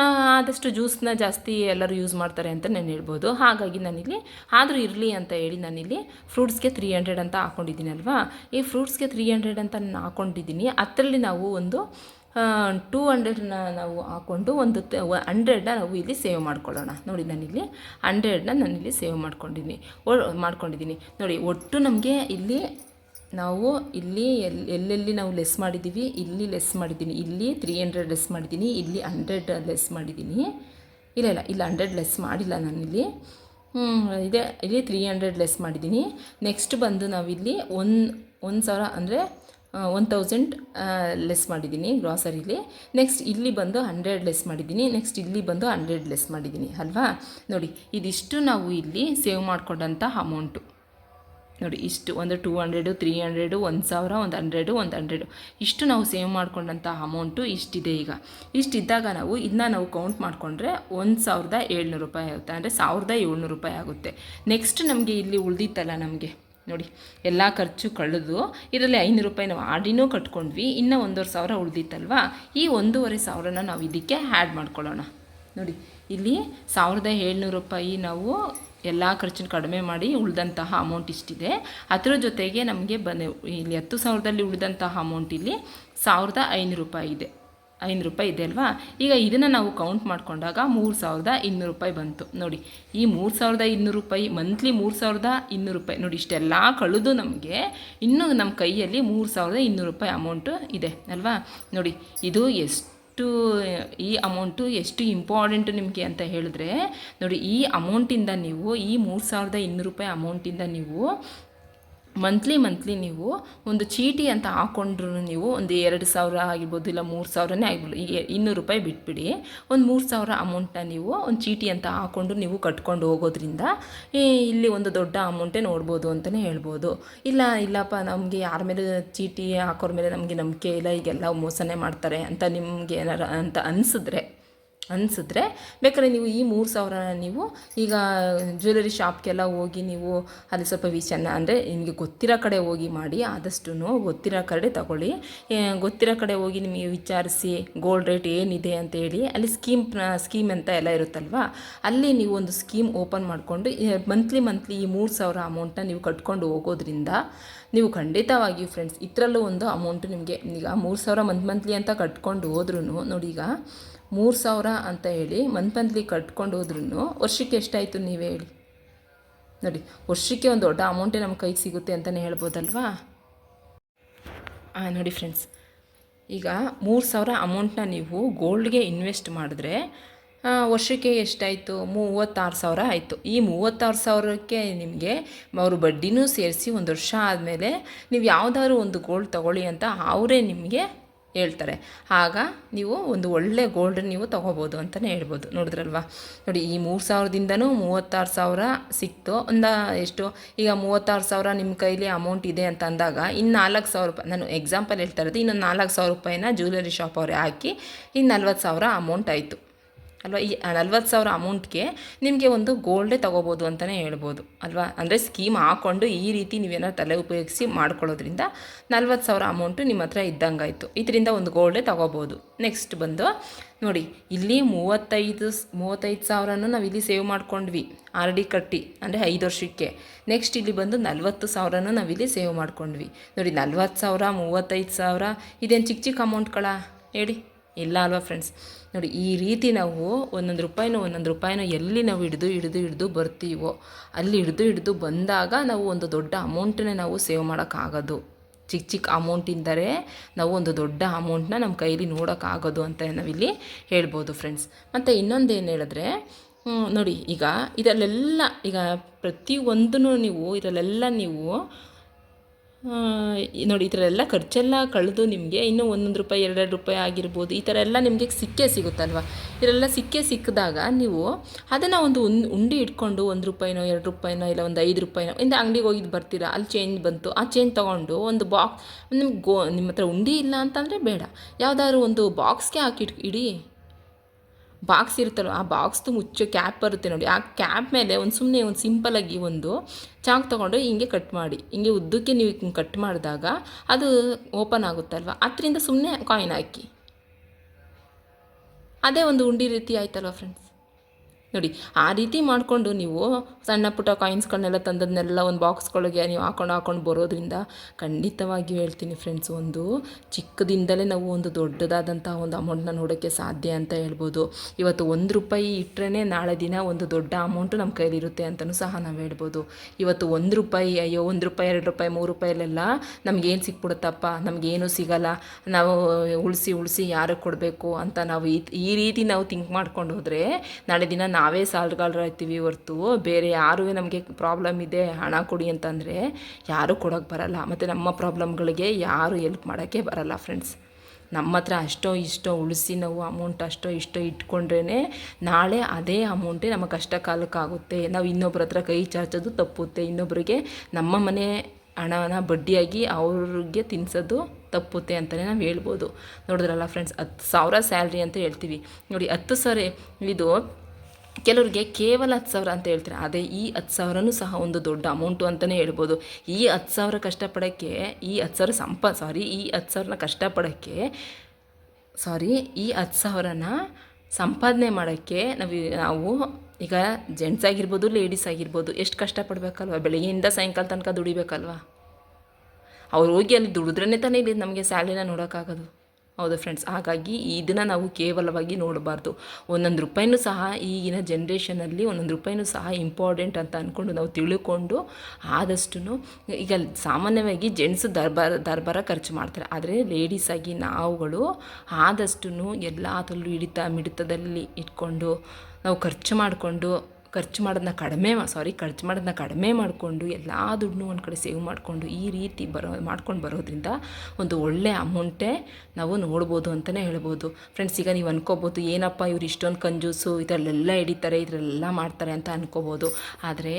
ಆದಷ್ಟು ಜ್ಯೂಸ್ನ ಜಾಸ್ತಿ ಎಲ್ಲರೂ ಯೂಸ್ ಮಾಡ್ತಾರೆ ಅಂತ ನಾನು ಹೇಳ್ಬೋದು. ಹಾಗಾಗಿ ನಾನಿಲ್ಲಿ ಆದರೂ ಇರಲಿ ಅಂತ ಹೇಳಿ ನಾನಿಲ್ಲಿ ಫ್ರೂಟ್ಸ್ಗೆ ತ್ರೀ ಹಂಡ್ರೆಡ್ ಅಂತ ಹಾಕ್ಕೊಂಡಿದ್ದೀನಲ್ವಾ ಈ ಫ್ರೂಟ್ಸ್ಗೆ ತ್ರೀ ಹಂಡ್ರೆಡ್ ಅಂತ ನಾನು ಹಾಕ್ಕೊಂಡಿದ್ದೀನಿ ಅದರಲ್ಲಿ ನಾವು ಒಂದು ಟೂ ಹಂಡ್ರೆಡ್ನ ನಾವು ಹಾಕ್ಕೊಂಡು ಒಂದು ಹಂಡ್ರೆಡ್ನ ನಾವು ಇಲ್ಲಿ ಸೇವ್ ಮಾಡ್ಕೊಳ್ಳೋಣ. ನೋಡಿ ನಾನಿಲ್ಲಿ ಹಂಡ್ರೆಡ್ನ ನಾನಿಲ್ಲಿ ಸೇವ್ ಮಾಡ್ಕೊಂಡಿದ್ದೀನಿ ಮಾಡ್ಕೊಂಡಿದ್ದೀನಿ. ನೋಡಿ, ಒಟ್ಟು ನಮಗೆ ಇಲ್ಲಿ ನಾವು ಇಲ್ಲಿ ಎಲ್ ಎಲ್ಲೆಲ್ಲಿ ನಾವು ಲೆಸ್ ಮಾಡಿದ್ದೀವಿ ಇಲ್ಲಿ ಲೆಸ್ ಮಾಡಿದ್ದೀನಿ ಇಲ್ಲಿ ತ್ರೀ ಹಂಡ್ರೆಡ್ ಲೆಸ್ ಮಾಡಿದ್ದೀನಿ ಇಲ್ಲಿ ಹಂಡ್ರೆಡ್ ಲೆಸ್ ಮಾಡಿದ್ದೀನಿ ಇಲ್ಲ ಇಲ್ಲ, ಇಲ್ಲಿ ಹಂಡ್ರೆಡ್ ಲೆಸ್ ಮಾಡಿಲ್ಲ ನಾನಿಲ್ಲಿ. ಇದೆ, ಇಲ್ಲಿ ತ್ರೀ ಹಂಡ್ರೆಡ್ ಲೆಸ್ ಮಾಡಿದ್ದೀನಿ ನೆಕ್ಸ್ಟ್ ಬಂದು ನಾವಿಲ್ಲಿ ಒಂದು ಒಂದು ಸಾವಿರ ಅಂದರೆ ಒನ್ ತೌಸಂಡ್ ಲೆಸ್ ಮಾಡಿದ್ದೀನಿ ಗ್ರಾಸರಿಲಿ ನೆಕ್ಸ್ಟ್ ಇಲ್ಲಿ ಬಂದು ಹಂಡ್ರೆಡ್ ಲೆಸ್ ಮಾಡಿದ್ದೀನಿ ನೆಕ್ಸ್ಟ್ ಇಲ್ಲಿ ಬಂದು ಹಂಡ್ರೆಡ್ ಲೆಸ್ ಮಾಡಿದ್ದೀನಿ ಅಲ್ವಾ? ನೋಡಿ, ಇದಿಷ್ಟು ನಾವು ಇಲ್ಲಿ ಸೇವ್ ಮಾಡಿಕೊಂಡಂಥ ಅಮೌಂಟು ನೋಡಿ, ಇಷ್ಟು ಒಂದು ಟೂ ಹಂಡ್ರೆಡು ತ್ರೀ ಹಂಡ್ರೆಡು ಒಂದು ಸಾವಿರ ಒಂದು ಹಂಡ್ರೆಡು ಒಂದು ಹಂಡ್ರೆಡು ಇಷ್ಟು ನಾವು ಸೇವ್ ಮಾಡ್ಕೊಂಡಂಥ ಅಮೌಂಟು ಇಷ್ಟಿದೆ ಈಗ. ಇಷ್ಟಿದ್ದಾಗ ನಾವು ಇದನ್ನ ನಾವು ಕೌಂಟ್ ಮಾಡಿಕೊಂಡ್ರೆ ಒಂದು ಸಾವಿರದ ಏಳ್ನೂರು ರೂಪಾಯಿ ಆಗುತ್ತೆ. ಅಂದರೆ ಸಾವಿರದ ಏಳ್ನೂರು ರೂಪಾಯಿ ಆಗುತ್ತೆ. ನೆಕ್ಸ್ಟ್ ನಮಗೆ ಇಲ್ಲಿ ಉಳಿದಿತ್ತಲ್ಲ ನಮಗೆ. ನೋಡಿ, ಎಲ್ಲ ಖರ್ಚು ಕಳೆದು ಇದರಲ್ಲಿ ಐನೂರು ರೂಪಾಯಿ ನಾವು ಆಡಿನೂ ಕಟ್ಕೊಂಡ್ವಿ. ಇನ್ನೂ ಒಂದೂವರೆ ಸಾವಿರ ಉಳಿದಿತ್ತಲ್ವಾ? ಈ ಒಂದೂವರೆ ಸಾವಿರನ ನಾವು ಇದಕ್ಕೆ ಆ್ಯಡ್ ಮಾಡ್ಕೊಳ್ಳೋಣ. ನೋಡಿ, ಇಲ್ಲಿ ಸಾವಿರದ ಏಳ್ನೂರು ರೂಪಾಯಿ ನಾವು ಎಲ್ಲ ಖರ್ಚನ್ನು ಕಡಿಮೆ ಮಾಡಿ ಉಳಿದಂತಹ ಅಮೌಂಟ್ ಇಷ್ಟಿದೆ. ಅದರ ಜೊತೆಗೆ ನಮಗೆ ಬನ್ನಿ ಇಲ್ಲಿ ಹತ್ತು ಸಾವಿರದಲ್ಲಿ ಉಳಿದಂತಹ ಅಮೌಂಟ್ ಇಲ್ಲಿ ಸಾವಿರದ ಐನೂರು ರೂಪಾಯಿ ಇದೆ. ಐನೂರು ರೂಪಾಯಿ ಇದೆ ಅಲ್ವಾ? ಈಗ ಇದನ್ನು ನಾವು ಕೌಂಟ್ ಮಾಡಿಕೊಂಡಾಗ ಮೂರು ಸಾವಿರದ ಇನ್ನೂರು ರೂಪಾಯಿ ಬಂತು. ನೋಡಿ, ಈ ಮೂರು ಸಾವಿರದ ಇನ್ನೂರು ರೂಪಾಯಿ ಮಂತ್ಲಿ ಮೂರು ಸಾವಿರದ ಇನ್ನೂರು ರೂಪಾಯಿ, ನೋಡಿ ಇಷ್ಟೆಲ್ಲ ಕಳೆದು ನಮಗೆ ಇನ್ನೂ ನಮ್ಮ ಕೈಯಲ್ಲಿ ಮೂರು ಸಾವಿರದ ಇನ್ನೂರು ರೂಪಾಯಿ ಅಮೌಂಟು ಇದೆ ಅಲ್ವಾ? ನೋಡಿ, ಇದು ಎಷ್ಟು ಈ ಅಮೌಂಟು ಎಷ್ಟು ಇಂಪಾರ್ಟೆಂಟು ನಿಮಗೆ ಅಂತ ಹೇಳಿದ್ರೆ, ನೋಡಿ ಈ ಅಮೌಂಟಿಂದ ನೀವು ಈ ಮೂರು ಸಾವಿರದ ಇನ್ನೂರು ರೂಪಾಯಿ ಅಮೌಂಟಿಂದ ನೀವು ಮಂತ್ಲಿ ಮಂತ್ಲಿ ನೀವು ಒಂದು ಚೀಟಿ ಅಂತ ಹಾಕ್ಕೊಂಡ್ರೂ ನೀವು ಒಂದು ಎರಡು ಸಾವಿರ ಆಗಿರ್ಬೋದು ಇಲ್ಲ ಮೂರು ಸಾವಿರನೇ ಆಗಿರ್ಬೋದು ಇನ್ನೂರು ರೂಪಾಯಿ ಬಿಟ್ಬಿಡಿ. ಒಂದು ಮೂರು ಸಾವಿರ ಅಮೌಂಟನ್ನ ನೀವು ಒಂದು ಚೀಟಿ ಅಂತ ಹಾಕ್ಕೊಂಡು ನೀವು ಕಟ್ಕೊಂಡು ಹೋಗೋದ್ರಿಂದ ಇಲ್ಲಿ ಒಂದು ದೊಡ್ಡ ಅಮೌಂಟೇ ನೋಡ್ಬೋದು ಅಂತಲೇ ಹೇಳ್ಬೋದು. ಇಲ್ಲ, ಇಲ್ಲಪ್ಪ, ನಮಗೆ ಯಾರ ಮೇಲೆ ಚೀಟಿ ಹಾಕೋರ ಮೇಲೆ ನಮಗೆ ನಂಬಿಕೆ ಇಲ್ಲ, ಈಗೆಲ್ಲ ಮೋಸನೇ ಮಾಡ್ತಾರೆ ಅಂತ ನಿಮಗೆ ಏನಾರ ಅಂತ ಅನಿಸಿದ್ರೆ ಅನಿಸಿದ್ರೆ ಬೇಕಾದ್ರೆ ನೀವು ಈ ಮೂರು ಸಾವಿರ ನೀವು ಈಗ ಜ್ಯುವೆಲರಿ ಶಾಪ್ಗೆಲ್ಲ ಹೋಗಿ ನೀವು ಅಲ್ಲಿ ಸ್ವಲ್ಪ ವಿಷಯನ ಅಂದರೆ ನಿಮಗೆ ಗೊತ್ತಿರೋ ಕಡೆ ಹೋಗಿ ಮಾಡಿ ಆದಷ್ಟು ಗೊತ್ತಿರೋ ಕಡೆ ತಗೊಳ್ಳಿ. ಗೊತ್ತಿರೋ ಕಡೆ ಹೋಗಿ ನಿಮಗೆ ವಿಚಾರಿಸಿ ಗೋಲ್ಡ್ ರೇಟ್ ಏನಿದೆ ಅಂತ ಹೇಳಿ, ಅಲ್ಲಿ ಸ್ಕೀಮ್ ಸ್ಕೀಮ್ ಅಂತ ಎಲ್ಲ ಇರುತ್ತಲ್ವಾ? ಅಲ್ಲಿ ನೀವು ಒಂದು ಸ್ಕೀಮ್ ಓಪನ್ ಮಾಡಿಕೊಂಡು ಮಂತ್ಲಿ ಮಂತ್ಲಿ ಈ ಮೂರು ಸಾವಿರ ಅಮೌಂಟನ್ನ ನೀವು ಕಟ್ಕೊಂಡು ಹೋಗೋದ್ರಿಂದ ನೀವು ಖಂಡಿತವಾಗಿಯೂ ಫ್ರೆಂಡ್ಸ್ ಇದರಲ್ಲೂ ಒಂದು ಅಮೌಂಟು ನಿಮಗೆ ಈಗ ಮೂರು ಸಾವಿರ ಮಂತ್ ಮಂತ್ಲಿ ಅಂತ ಕಟ್ಕೊಂಡು ಹೋದ್ರೂ ನೋಡಿ ಈಗ ಮೂರು ಸಾವಿರ ಅಂತ ಹೇಳಿ ಮಂತ್ ಮಂತ್ಲಿ ಕಟ್ಕೊಂಡು ಹೋದ್ರೂ ವರ್ಷಕ್ಕೆ ಎಷ್ಟಾಯಿತು ನೀವೇ ಹೇಳಿ? ನೋಡಿ, ವರ್ಷಕ್ಕೆ ಒಂದು ದೊಡ್ಡ ಅಮೌಂಟೇ ನಮ್ಮ ಕೈಗೆ ಸಿಗುತ್ತೆ ಅಂತಲೇ ಹೇಳ್ಬೋದಲ್ವಾ? ಹಾಂ ನೋಡಿ ಫ್ರೆಂಡ್ಸ್ ಈಗ ಮೂರು ಸಾವಿರ ಅಮೌಂಟನ್ನ ನೀವು ಗೋಲ್ಡ್ಗೆ ಇನ್ವೆಸ್ಟ್ ಮಾಡಿದ್ರೆ ವರ್ಷಕ್ಕೆ ಎಷ್ಟಾಯಿತು? ಮೂವತ್ತಾರು ಸಾವಿರ ಆಯಿತು. ಈ ಮೂವತ್ತಾರು ಸಾವಿರಕ್ಕೆ ನಿಮಗೆ ಅವರು ಬಡ್ಡಿನೂ ಸೇರಿಸಿ ಒಂದು ವರ್ಷ ಆದಮೇಲೆ ನೀವು ಯಾವುದಾದ್ರು ಒಂದು ಗೋಲ್ಡ್ ತಗೊಳ್ಳಿ ಅಂತ ಅವರೇ ನಿಮಗೆ ಹೇಳ್ತಾರೆ. ಆಗ ನೀವು ಒಂದು ಒಳ್ಳೆ ಗೋಲ್ಡ್ ನೀವು ತೊಗೋಬೋದು ಅಂತಲೇ ಹೇಳ್ಬೋದು. ನೋಡಿದ್ರಲ್ವಾ? ನೋಡಿ, ಈ ಮೂರು ಸಾವಿರದಿಂದನೂ ಮೂವತ್ತಾರು ಸಾವಿರ ಸಿಕ್ತು. ಒಂದು ಎಷ್ಟು? ಈಗ ಮೂವತ್ತಾರು ಸಾವಿರ ನಿಮ್ಮ ಕೈಲಿ ಅಮೌಂಟ್ ಇದೆ ಅಂತ ಅಂದಾಗ ಇನ್ನು ನಾಲ್ಕು ಸಾವಿರ ರೂಪಾಯಿ, ನಾನು ಎಕ್ಸಾಂಪಲ್ ಹೇಳ್ತಾ ಇರೋದು, ಇನ್ನೊಂದು ನಾಲ್ಕು ಸಾವಿರ ರೂಪಾಯಿನ ಜ್ಯುವೆಲರಿ ಶಾಪ್ ಅವರೇ ಹಾಕಿ ಇನ್ನು ನಲ್ವತ್ತು ಸಾವಿರ ಅಮೌಂಟ್ ಆಯಿತು. ಅಲ್ವಾ? ಈ ನಲ್ವತ್ತು ಸಾವಿರ ಅಮೌಂಟ್ಗೆ ನಿಮಗೆ ಒಂದು ಗೋಲ್ಡೇ ತೊಗೋಬೋದು ಅಂತಲೇ ಹೇಳ್ಬೋದು, ಅಲ್ವಾ? ಅಂದರೆ ಸ್ಕೀಮ್ ಹಾಕ್ಕೊಂಡು ಈ ರೀತಿ ನೀವೇನೋ ತಲೆ ಉಪಯೋಗಿಸಿ ಮಾಡ್ಕೊಳ್ಳೋದ್ರಿಂದ ನಲ್ವತ್ತು ಸಾವಿರ ಅಮೌಂಟು ನಿಮ್ಮ ಹತ್ರ ಇದ್ದಂಗಾಯಿತು. ಇದರಿಂದ ಒಂದು ಗೋಲ್ಡೇ ತೊಗೋಬೋದು. ನೆಕ್ಸ್ಟ್ ಬಂದು ನೋಡಿ, ಇಲ್ಲಿ ಮೂವತ್ತೈದು ಮೂವತ್ತೈದು ಸಾವಿರನೂ ನಾವು ಇಲ್ಲಿ ಸೇವ್ ಮಾಡ್ಕೊಂಡ್ವಿ, ಆರ್ ಡಿ ಕಟ್ಟಿ, ಅಂದರೆ ಐದು ವರ್ಷಕ್ಕೆ. ನೆಕ್ಸ್ಟ್ ಇಲ್ಲಿ ಬಂದು ನಲ್ವತ್ತು ಸಾವಿರನೂ ನಾವಿಲ್ಲಿ ಸೇವ್ ಮಾಡ್ಕೊಂಡ್ವಿ. ನೋಡಿ, ನಲ್ವತ್ತು ಸಾವಿರ, ಮೂವತ್ತೈದು ಸಾವಿರ, ಇದೇನು ಚಿಕ್ಕ ಚಿಕ್ಕ ಅಮೌಂಟ್ಗಳ ಹೇಳಿ. ಇಲ್ಲ ಅಲ್ವಾ ಫ್ರೆಂಡ್ಸ್ ನೋಡಿ, ಈ ರೀತಿ ನಾವು ಒಂದೊಂದು ರೂಪಾಯಿನೂ ಒಂದೊಂದು ರೂಪಾಯಿನೂ ಎಲ್ಲಿ ನಾವು ಹಿಡಿದು ಹಿಡಿದು ಹಿಡಿದು ಬರ್ತೀವೋ, ಅಲ್ಲಿ ಹಿಡಿದು ಹಿಡಿದು ಬಂದಾಗ ನಾವು ಒಂದು ದೊಡ್ಡ ಅಮೌಂಟನ್ನೇ ನಾವು ಸೇವ್ ಮಾಡೋಕ್ಕಾಗೋದು ಚಿಕ್ಕ ಚಿಕ್ಕ ಅಮೌಂಟಿಂದರೆ ನಾವು ಒಂದು ದೊಡ್ಡ ಅಮೌಂಟ್ನ ನಮ್ಮ ಕೈಲಿ ನೋಡೋಕ್ಕಾಗೋದು ಅಂತ ನಾವಿಲ್ಲಿ ಹೇಳ್ಬೋದು ಫ್ರೆಂಡ್ಸ್ ಮತ್ತು ಇನ್ನೊಂದು ಏನು ಹೇಳಿದ್ರೆ ನೋಡಿ, ಈಗ ಇದರಲ್ಲೆಲ್ಲ ಈಗ ಪ್ರತಿಯೊಂದೂ ನೀವು, ಇದರಲ್ಲೆಲ್ಲ ನೀವು ನೋಡಿ, ಈ ಥರ ಎಲ್ಲ ಖರ್ಚೆಲ್ಲ ಕಳೆದು ನಿಮಗೆ ಇನ್ನೂ ಒಂದೊಂದು ರೂಪಾಯಿ, ಎರಡೆರಡು ರೂಪಾಯಿ ಆಗಿರ್ಬೋದು, ಈ ಥರ ಎಲ್ಲ ನಿಮಗೆ ಸಿಕ್ಕೇ ಸಿಗುತ್ತಲ್ವ? ಇದರೆಲ್ಲ ಸಿಕ್ಕೇ ಸಿಕ್ಕಿದಾಗ ನೀವು ಅದನ್ನು ಒಂದು ಉಂಡೆ ಇಟ್ಕೊಂಡು ಒಂದು ರೂಪಾಯಿನೋ, ಎರಡು ರೂಪಾಯಿನೋ, ಇಲ್ಲ ಒಂದು ಐದು ರೂಪಾಯಿನೋ, ಇಂದ ಅಂಗಡಿಗೆ ಹೋಗಿದ್ದು ಬರ್ತೀರಾ? ಅಲ್ಲಿ ಚೇಂಜ್ ಬಂತು, ಆ ಚೇಂಜ್ ತೊಗೊಂಡು ಒಂದು ಬಾಕ್ಸ್ ನಿಮ್ಗೆ ಗೋ, ನಿಮ್ಮ ಹತ್ರ ಉಂಡಿ ಇಲ್ಲ ಅಂತಂದರೆ ಬೇಡ. ಯಾವುದಾದ್ರು ಒಂದು ಬಾಕ್ಸ್ಗೆ ಹಾಕಿ ಇಡಿ. ಬಾಕ್ಸ್ ಇರುತ್ತಲ್ಲ, ಆ ಬಾಕ್ಸ್ದು ಮುಚ್ಚೋ ಕ್ಯಾಪ್ ಬರುತ್ತೆ ನೋಡಿ. ಆ ಕ್ಯಾಪ್ ಮೇಲೆ ಒಂದು ಸುಮ್ಮನೆ ಒಂದು ಸಿಂಪಲಾಗಿ ಒಂದು ಚಾಕ್ ತೊಗೊಂಡು ಹಿಂಗೆ ಕಟ್ ಮಾಡಿ. ಹಿಂಗೆ ಉದ್ದಕ್ಕೆ ನೀವು ಕಟ್ ಮಾಡಿದಾಗ ಅದು ಓಪನ್ ಆಗುತ್ತಲ್ವ? ಅದರಿಂದ ಸುಮ್ಮನೆ ಕಾಯಿನ್ ಹಾಕಿ. ಅದೇ ಒಂದು ಉಂಡಿ ರೀತಿ ಆಯ್ತಲ್ವ ಫ್ರೆಂಡ್ಸ್ ನೋಡಿ, ಆ ರೀತಿ ಮಾಡಿಕೊಂಡು ನೀವು ಸಣ್ಣ ಪುಟ್ಟ ಕಾಯಿನ್ಸ್ಗಳನ್ನೆಲ್ಲ ತಂದದನ್ನೆಲ್ಲ ಒಂದು ಬಾಕ್ಸ್ಗಳಿಗೆ ನೀವು ಹಾಕೊಂಡು ಹಾಕೊಂಡು ಬರೋದ್ರಿಂದ ಖಂಡಿತವಾಗಿಯೂ ಹೇಳ್ತೀನಿ ಫ್ರೆಂಡ್ಸ್ ಒಂದು ಚಿಕ್ಕದಿಂದಲೇ ನಾವು ಒಂದು ದೊಡ್ಡದಾದಂಥ ಒಂದು ಅಮೌಂಟ್ನ ನೋಡೋಕ್ಕೆ ಸಾಧ್ಯ ಅಂತ ಹೇಳ್ಬೋದು. ಇವತ್ತು ಒಂದು ರೂಪಾಯಿ ಇಟ್ಟರೆ ನಾಳೆ ದಿನ ಒಂದು ದೊಡ್ಡ ಅಮೌಂಟು ನಮ್ಮ ಕೈಲಿರುತ್ತೆ ಅಂತಲೂ ಸಹ ನಾವು ಹೇಳ್ಬೋದು. ಇವತ್ತು ಒಂದು ರೂಪಾಯಿ, ಅಯ್ಯೋ, ಒಂದು ರೂಪಾಯಿ, ಎರಡು ರೂಪಾಯಿ, ಮೂರು ರೂಪಾಯಲ್ಲೆಲ್ಲ ನಮಗೇನು ಸಿಕ್ಬಿಡುತ್ತಪ್ಪ? ನಮಗೇನು ಸಿಗಲ್ಲ. ನಾವು ಉಳಿಸಿ ಉಳಿಸಿ ಯಾರಿಗೆ ಕೊಡಬೇಕು ಅಂತ ನಾವು ಈ ಈ ರೀತಿ ನಾವು ಥಿಂಕ್ ಮಾಡ್ಕೊಂಡು ಹೋದರೆ ನಾಳೆ ದಿನ ನಾವೇ ಸಾಲಗಾರರಾಗ್ತೀವಿ ಹೊರ್ತು. ಬೇರೆ ಯಾರೂ ನಮಗೆ ಪ್ರಾಬ್ಲಮ್ ಇದೆ, ಹಣ ಕೊಡಿ ಅಂತಂದರೆ ಯಾರೂ ಕೊಡೋಕ್ಕೆ ಬರಲ್ಲ. ಮತ್ತು ನಮ್ಮ ಪ್ರಾಬ್ಲಮ್ಗಳಿಗೆ ಯಾರು ಎಲ್ಪ್ ಮಾಡೋಕ್ಕೆ ಬರಲ್ಲ ಫ್ರೆಂಡ್ಸ್ ನಮ್ಮ ಹತ್ರ ಅಷ್ಟೋ ಇಷ್ಟೋ ಉಳಿಸಿ ನಾವು ಅಮೌಂಟ್ ಅಷ್ಟೋ ಇಷ್ಟೋ ಇಟ್ಕೊಂಡ್ರೇ ನಾಳೆ ಅದೇ ಅಮೌಂಟೇ ನಮ್ಮ ಕಷ್ಟ ಕಾಲಕ್ಕಾಗುತ್ತೆ. ನಾವು ಇನ್ನೊಬ್ಬರ ಹತ್ರ ಕೈ ಚಾಚೋದು ತಪ್ಪುತ್ತೆ. ಇನ್ನೊಬ್ಬರಿಗೆ ನಮ್ಮ ಮನೆ ಹಣನ ಬಡ್ಡಿಯಾಗಿ ಅವ್ರಿಗೆ ತಿನ್ಸೋದು ತಪ್ಪುತ್ತೆ ಅಂತಲೇ ನಾವು ಹೇಳ್ಬೋದು. ನೋಡಿದ್ರಲ್ಲ ಫ್ರೆಂಡ್ಸ್ ಹತ್ತು ಸಾವಿರ ಸ್ಯಾಲ್ರಿ ಅಂತ ಹೇಳ್ತೀವಿ. ನೋಡಿ, ಹತ್ತು ಸಾವಿರ ಇದು ಕೆಲವ್ರಿಗೆ ಕೇವಲ ಹತ್ತು ಸಾವಿರ ಅಂತ ಹೇಳ್ತಾರೆ. ಅದೇ ಈ ಹತ್ತು ಸಾವಿರನೂ ಸಹ ಒಂದು ದೊಡ್ಡ ಅಮೌಂಟು ಅಂತಲೇ ಹೇಳ್ಬೋದು. ಈ ಹತ್ತು ಸಾವಿರ ಕಷ್ಟಪಡೋಕ್ಕೆ, ಈ ಹತ್ತು ಸಾವಿರ ಸಂಪ ಸಾರಿ ಈ ಹತ್ತು ಸಾವಿರನ ಕಷ್ಟಪಡೋಕ್ಕೆ ಸಾರಿ ಈ ಹತ್ತು ಸಾವಿರನ ಸಂಪಾದನೆ ಮಾಡೋಕ್ಕೆ ನಾವು ನಾವು ಈಗ ಜೆಂಟ್ಸ್ ಆಗಿರ್ಬೋದು ಲೇಡೀಸ್ ಆಗಿರ್ಬೋದು, ಎಷ್ಟು ಕಷ್ಟಪಡಬೇಕಲ್ವ? ಬೆಳಗ್ಗೆಯಿಂದ ಸಾಯಂಕಾಲ ತನಕ ದುಡಿಬೇಕಲ್ವ? ಅವ್ರು ಹೋಗಿ ಅಲ್ಲಿ ದುಡಿದ್ರೇ ತಾನೇ ಇಲ್ಲಿ ನಮಗೆ ಸ್ಯಾಲ್ರಿನ ನೋಡೋಕ್ಕಾಗೋದು. ಹೌದು ಫ್ರೆಂಡ್ಸ್ ಹಾಗಾಗಿ ಇದನ್ನು ನಾವು ಕೇವಲವಾಗಿ ನೋಡಬಾರ್ದು. ಒಂದೊಂದು ರೂಪಾಯಿನೂ ಸಹ ಈಗಿನ ಜನ್ರೇಷನಲ್ಲಿ ಒಂದೊಂದು ರೂಪಾಯಿನೂ ಸಹ ಇಂಪಾರ್ಟೆಂಟ್ ಅಂತ ಅಂದ್ಕೊಂಡು ನಾವು ತಿಳ್ಕೊಂಡು ಆದಷ್ಟು ಈಗ ಸಾಮಾನ್ಯವಾಗಿ ಜೆಂಟ್ಸ್ ದರ್ಬಾರ ದರ್ಬಾರ ಖರ್ಚು ಮಾಡ್ತಾರೆ. ಆದರೆ ಲೇಡೀಸಾಗಿ ನಾವುಗಳು ಆದಷ್ಟು ಎಲ್ಲದರಲ್ಲೂ ಹಿಡಿತ ಮಿಡಿತದಲ್ಲಿ ಇಟ್ಕೊಂಡು ನಾವು ಖರ್ಚು ಮಾಡಿಕೊಂಡು ಖರ್ಚು ಮಾಡೋದನ್ನ ಕಡಿಮೆ ಸಾರಿ ಖರ್ಚು ಮಾಡೋದನ್ನ ಕಡಿಮೆ ಮಾಡಿಕೊಂಡು, ಎಲ್ಲ ದುಡ್ಡನ್ನೂ ಒಂದು ಕಡೆ ಸೇವ್ ಮಾಡಿಕೊಂಡು, ಈ ರೀತಿ ಬರೋ, ಮಾಡ್ಕೊಂಡು ಬರೋದ್ರಿಂದ ಒಂದು ಒಳ್ಳೆಯ ಅಮೌಂಟೇ ನಾವು ನೋಡ್ಬೋದು ಅಂತಲೇ ಹೇಳ್ಬೋದು. ಫ್ರೆಂಡ್ಸ್ ಈಗ ನೀವು ಅನ್ಕೋಬೋದು, ಏನಪ್ಪ ಇವ್ರು ಇಷ್ಟೊಂದು ಕಂಜೂಸು, ಇದರಲ್ಲೆಲ್ಲ ಹಿಡಿತಾರೆ ಇದರಲ್ಲೆಲ್ಲ ಮಾಡ್ತಾರೆ ಅಂತ ಅನ್ಕೋಬೋದು. ಆದರೆ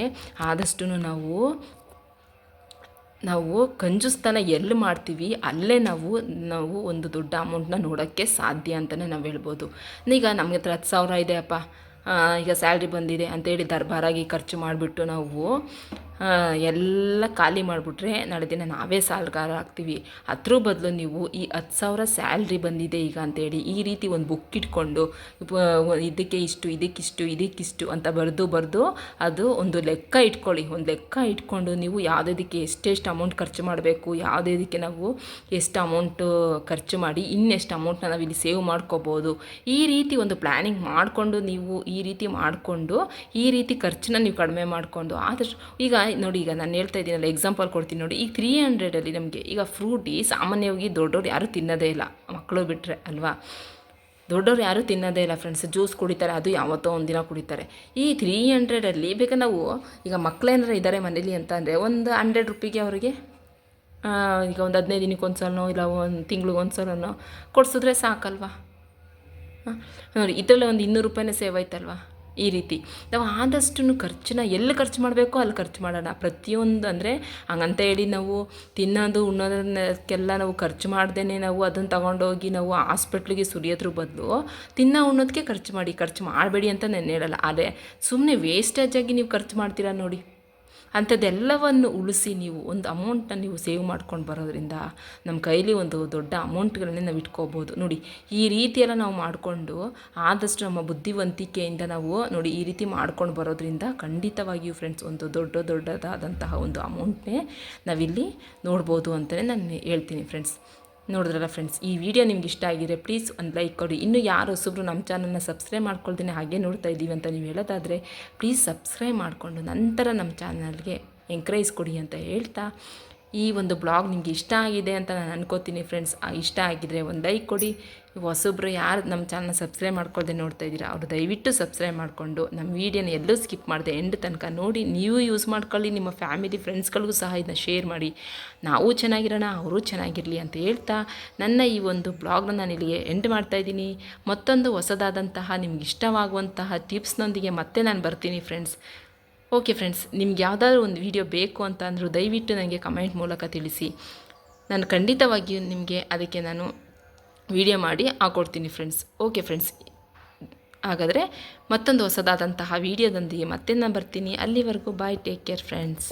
ಆದಷ್ಟು ನಾವು ನಾವು ಕಂಜುಸ್ತನ ಎಲ್ಲಿ ಮಾಡ್ತೀವಿ, ಅಲ್ಲೇ ನಾವು ನಾವು ಒಂದು ದೊಡ್ಡ ಅಮೌಂಟ್ನ ನೋಡೋಕ್ಕೆ ಸಾಧ್ಯ ಅಂತಲೇ ನಾವು ಹೇಳ್ಬೋದು. ಈಗ ನಮಗೆ ಹತ್ರ ಹತ್ತು ಸಾವಿರ ಇದೆಯಪ್ಪ ಈಗ ಸ್ಯಾಲ್ರಿ ಬಂದಿದೆ ಅಂತೇಳಿ ದರ್ಬಾರಾಗಿ ಖರ್ಚು ಮಾಡಿಬಿಟ್ಟು ನಾವು ಎಲ್ಲ ಖಾಲಿ ಮಾಡಿಬಿಟ್ರೆ ನಾಳೆ ದಿನ ನಾವೇ ಸಾಲಗಾರ ಆಗ್ತೀವಿ. ಅದ್ರ ಬದಲು ನೀವು ಈ ಹತ್ತು ಸಾವಿರ ಸ್ಯಾಲ್ರಿ ಬಂದಿದೆ ಈಗ ಅಂತೇಳಿ ಈ ರೀತಿ ಒಂದು ಬುಕ್ ಇಟ್ಕೊಂಡು ಇದಕ್ಕೆ ಇಷ್ಟು, ಇದಕ್ಕಿಷ್ಟು ಇದಕ್ಕಿಷ್ಟು ಅಂತ ಬರೆದು ಬರೆದು ಅದು ಒಂದು ಲೆಕ್ಕ ಇಟ್ಕೊಳ್ಳಿ. ಒಂದು ಲೆಕ್ಕ ಇಟ್ಕೊಂಡು ನೀವು ಯಾವುದಕ್ಕೆ ಎಷ್ಟೆಷ್ಟು ಅಮೌಂಟ್ ಖರ್ಚು ಮಾಡಬೇಕು, ಯಾವುದಕ್ಕೆ ನಾವು ಎಷ್ಟು ಅಮೌಂಟು ಖರ್ಚು ಮಾಡಿ ಇನ್ನೆಷ್ಟು ಅಮೌಂಟ್ನ ನಾವು ಇಲ್ಲಿ ಸೇವ್ ಮಾಡ್ಕೋಬೋದು. ಈ ರೀತಿ ಒಂದು ಪ್ಲ್ಯಾನಿಂಗ್ ಮಾಡಿಕೊಂಡು ನೀವು ಈ ರೀತಿ ಮಾಡಿಕೊಂಡು ಈ ರೀತಿ ಖರ್ಚನ್ನ ನೀವು ಕಡಿಮೆ ಮಾಡಿಕೊಂಡು ಆದಷ್ಟು ಈಗ ನೋಡಿ, ಈಗ ನಾನು ಹೇಳ್ತಾ ಇದ್ದೀನಲ್ಲ ಎಕ್ಸಾಂಪಲ್ ಕೊಡ್ತೀನಿ ನೋಡಿ. ಈಗ ತ್ರೀ ಹಂಡ್ರೆಡಲ್ಲಿ ನಮಗೆ ಈಗ ಫ್ರೂಟಿ ಸಾಮಾನ್ಯವಾಗಿ ದೊಡ್ಡವ್ರು ಯಾರೂ ತಿನ್ನೋದೇ ಇಲ್ಲ. ಮಕ್ಕಳು ಬಿಟ್ಟರೆ ಅಲ್ವಾ? ದೊಡ್ಡವ್ರು ಯಾರೂ ತಿನ್ನೋದೇ ಇಲ್ಲ ಫ್ರೆಂಡ್ಸ್ ಜ್ಯೂಸ್ ಕುಡಿತಾರೆ, ಅದು ಯಾವತ್ತೋ ಒಂದಿನ ಕುಡಿತಾರೆ. ಈ ತ್ರೀ ಹಂಡ್ರೆಡಲ್ಲಿ ಬೇಕಾ ನಾವು ಈಗ ಮಕ್ಕಳೇನಾರು ಇದ್ದಾರೆ ಮನೇಲಿ ಅಂತ ಅಂದರೆ ಒಂದು ಹಂಡ್ರೆಡ್ ರುಪಿಗೆ ಅವರಿಗೆ ಈಗ ಒಂದು ಹದಿನೈದು ದಿನಕ್ಕೆ ಒಂದು ಸಲನೋ ಇಲ್ಲ ಒಂದು ತಿಂಗ್ಳಿಗೆ ಒಂದು ಸಲನೋ ಕೊಡಿಸಿದ್ರೆ ಸಾಕಲ್ವಾ? ನೋಡಿ, ಇದರಲ್ಲೇ ಒಂದು ಇನ್ನೂರು ರೂಪಾಯಿನೇ ಸೇವ್ ಆಯ್ತಲ್ವಾ? ಈ ರೀತಿ. ನಾವು ಆದಷ್ಟು ಖರ್ಚನ್ನ ಎಲ್ಲಿ ಖರ್ಚು ಮಾಡಬೇಕೋ ಅಲ್ಲಿ ಖರ್ಚು ಮಾಡೋಣ. ಪ್ರತಿಯೊಂದು ಅಂದರೆ ಹಂಗಂತ ಹೇಳಿ ನಾವು ತಿನ್ನೋದು ಉಣ್ಣೋದನ್ನಕ್ಕೆಲ್ಲ ನಾವು ಖರ್ಚು ಮಾಡ್ದೇ ನಾವು ಅದನ್ನು ತಗೊಂಡೋಗಿ ನಾವು ಹಾಸ್ಪಿಟ್ಲಿಗೆ ಸುರಿಯೋದ್ರ ಬದಲು ತಿನ್ನೋ, ಉಣ್ಣೋದಕ್ಕೆ ಖರ್ಚು ಮಾಡಿ, ಖರ್ಚು ಮಾಡಬೇಡಿ ಅಂತ ನಾನು ಹೇಳಲ್ಲ. ಆದರೆ ಸುಮ್ಮನೆ ವೇಸ್ಟೇಜಾಗಿ ನೀವು ಖರ್ಚು ಮಾಡ್ತೀರಾ ನೋಡಿ. ಅಂಥದ್ದೆಲ್ಲವನ್ನು ಉಳಿಸಿ ನೀವು ಒಂದು ಅಮೌಂಟನ್ನ ನೀವು ಸೇವ್ ಮಾಡ್ಕೊಂಡು ಬರೋದ್ರಿಂದ ನಮ್ಮ ಕೈಲಿ ಒಂದು ದೊಡ್ಡ ಅಮೌಂಟ್ಗಳನ್ನೇ ನಾವು ಇಟ್ಕೋಬೋದು. ನೋಡಿ, ಈ ರೀತಿಯೆಲ್ಲ ನಾವು ಮಾಡಿಕೊಂಡು ಆದಷ್ಟು ನಮ್ಮ ಬುದ್ಧಿವಂತಿಕೆಯಿಂದ ನಾವು ನೋಡಿ ಈ ರೀತಿ ಮಾಡ್ಕೊಂಡು ಬರೋದ್ರಿಂದ ಖಂಡಿತವಾಗಿಯೂ ಫ್ರೆಂಡ್ಸ್ ಒಂದು ದೊಡ್ಡ ದೊಡ್ಡದಾದಂತಹ ಒಂದು ಅಮೌಂಟ್ನೇ ನಾವಿಲ್ಲಿ ನೋಡ್ಬೋದು ಅಂತಲೇ ನಾನು ಹೇಳ್ತೀನಿ ಫ್ರೆಂಡ್ಸ್ ನೋಡಿದ್ರಲ್ಲ ಫ್ರೆಂಡ್ಸ್ ಈ ವಿಡಿಯೋ ನಿಮ್ಗೆ ಇಷ್ಟ ಆಗಿದೆ ಪ್ಲೀಸ್ ಒಂದು ಲೈಕ್ ಕೊಡಿ. ಇನ್ನೂ ಯಾರು ಹೊಸಬ್ರು ನಮ್ಮ ಚಾನಲ್ನ ಸಬ್ಸ್ಕ್ರೈಬ್ ಮಾಡ್ಕೊಳ್ತೀನಿ ಹಾಗೆ ನೋಡ್ತಾ ಇದ್ದೀವಿ ಅಂತ ನೀವು ಹೇಳೋದಾದರೆ ಪ್ಲೀಸ್ ಸಬ್ಸ್ಕ್ರೈಬ್ ಮಾಡಿಕೊಂಡು ನಂತರ ನಮ್ಮ ಚಾನಲ್ಗೆ ಎಂಕರೇಜ್ ಕೊಡಿ ಅಂತ ಹೇಳ್ತಾ ಈ ಒಂದು ಬ್ಲಾಗ್ ನಿಮಗೆ ಇಷ್ಟ ಆಗಿದೆ ಅಂತ ನಾನು ಅನ್ಕೋತೀನಿ ಫ್ರೆಂಡ್ಸ್ ಇಷ್ಟ ಆಗಿದ್ರೆ ಒಂದು ಲೈಕ್ ಕೊಡಿ. ಹೊಸಬ್ರು ಯಾರು ನಮ್ಮ ಚಾನಲ್ನ ಸಬ್ಸ್ಕ್ರೈಬ್ ಮಾಡ್ಕೊಳ್ದೆ ನೋಡ್ತಾ ಇದ್ದೀರಾ, ಅವರು ದಯವಿಟ್ಟು ಸಬ್ಸ್ಕ್ರೈಬ್ ಮಾಡಿಕೊಂಡು ನಮ್ಮ ವೀಡಿಯೋನ ಎಲ್ಲೂ ಸ್ಕಿಪ್ ಮಾಡಿದೆ ಎಂಡ್ ತನಕ ನೋಡಿ, ನೀವು ಯೂಸ್ ಮಾಡ್ಕೊಳ್ಳಿ, ನಿಮ್ಮ ಫ್ಯಾಮಿಲಿ ಫ್ರೆಂಡ್ಸ್ಗಳಿಗೂ ಸಹ ಇದನ್ನ ಶೇರ್ ಮಾಡಿ. ನಾವು ಚೆನ್ನಾಗಿರೋಣ, ಅವರು ಚೆನ್ನಾಗಿರಲಿ ಅಂತ ಹೇಳ್ತಾ ನನ್ನ ಈ ಒಂದು ಬ್ಲಾಗ್ನ ನಾನು ಇಲ್ಲಿಗೆ ಎಂಡ್ ಮಾಡ್ತಾ ಇದ್ದೀನಿ. ಮತ್ತೊಂದು ಹೊಸದಾದಂತಹ ನಿಮ್ಗೆ ಇಷ್ಟವಾಗುವಂತಹ ಟಿಪ್ಸ್ನೊಂದಿಗೆ ಮತ್ತೆ ನಾನು ಬರ್ತೀನಿ ಫ್ರೆಂಡ್ಸ್ ಓಕೆ ಫ್ರೆಂಡ್ಸ್ ನಿಮ್ಗೆ ಯಾವುದಾದ್ರೂ ಒಂದು ವಿಡಿಯೋ ಬೇಕು ಅಂತ ಅಂದರೂ ದಯವಿಟ್ಟು ನನಗೆ ಕಮೆಂಟ್ ಮೂಲಕ ತಿಳಿಸಿ. ನಾನು ಖಂಡಿತವಾಗಿಯೂ ನಿಮಗೆ ಅದಕ್ಕೆ ನಾನು ವಿಡಿಯೋ ಮಾಡಿ ಹಾಕೊಡ್ತೀನಿ ಫ್ರೆಂಡ್ಸ್ ಓಕೆ ಫ್ರೆಂಡ್ಸ್ ಹಾಗಾದರೆ ಮತ್ತೊಂದು ಹೊಸದಾದಂತಹ ವಿಡಿಯೋದೊಂದಿಗೆ ಮತ್ತೆ ನಾನು ಬರ್ತೀನಿ. ಅಲ್ಲಿವರೆಗೂ ಬಾಯ್ ಟೇಕ್ ಕೇರ್ ಫ್ರೆಂಡ್ಸ್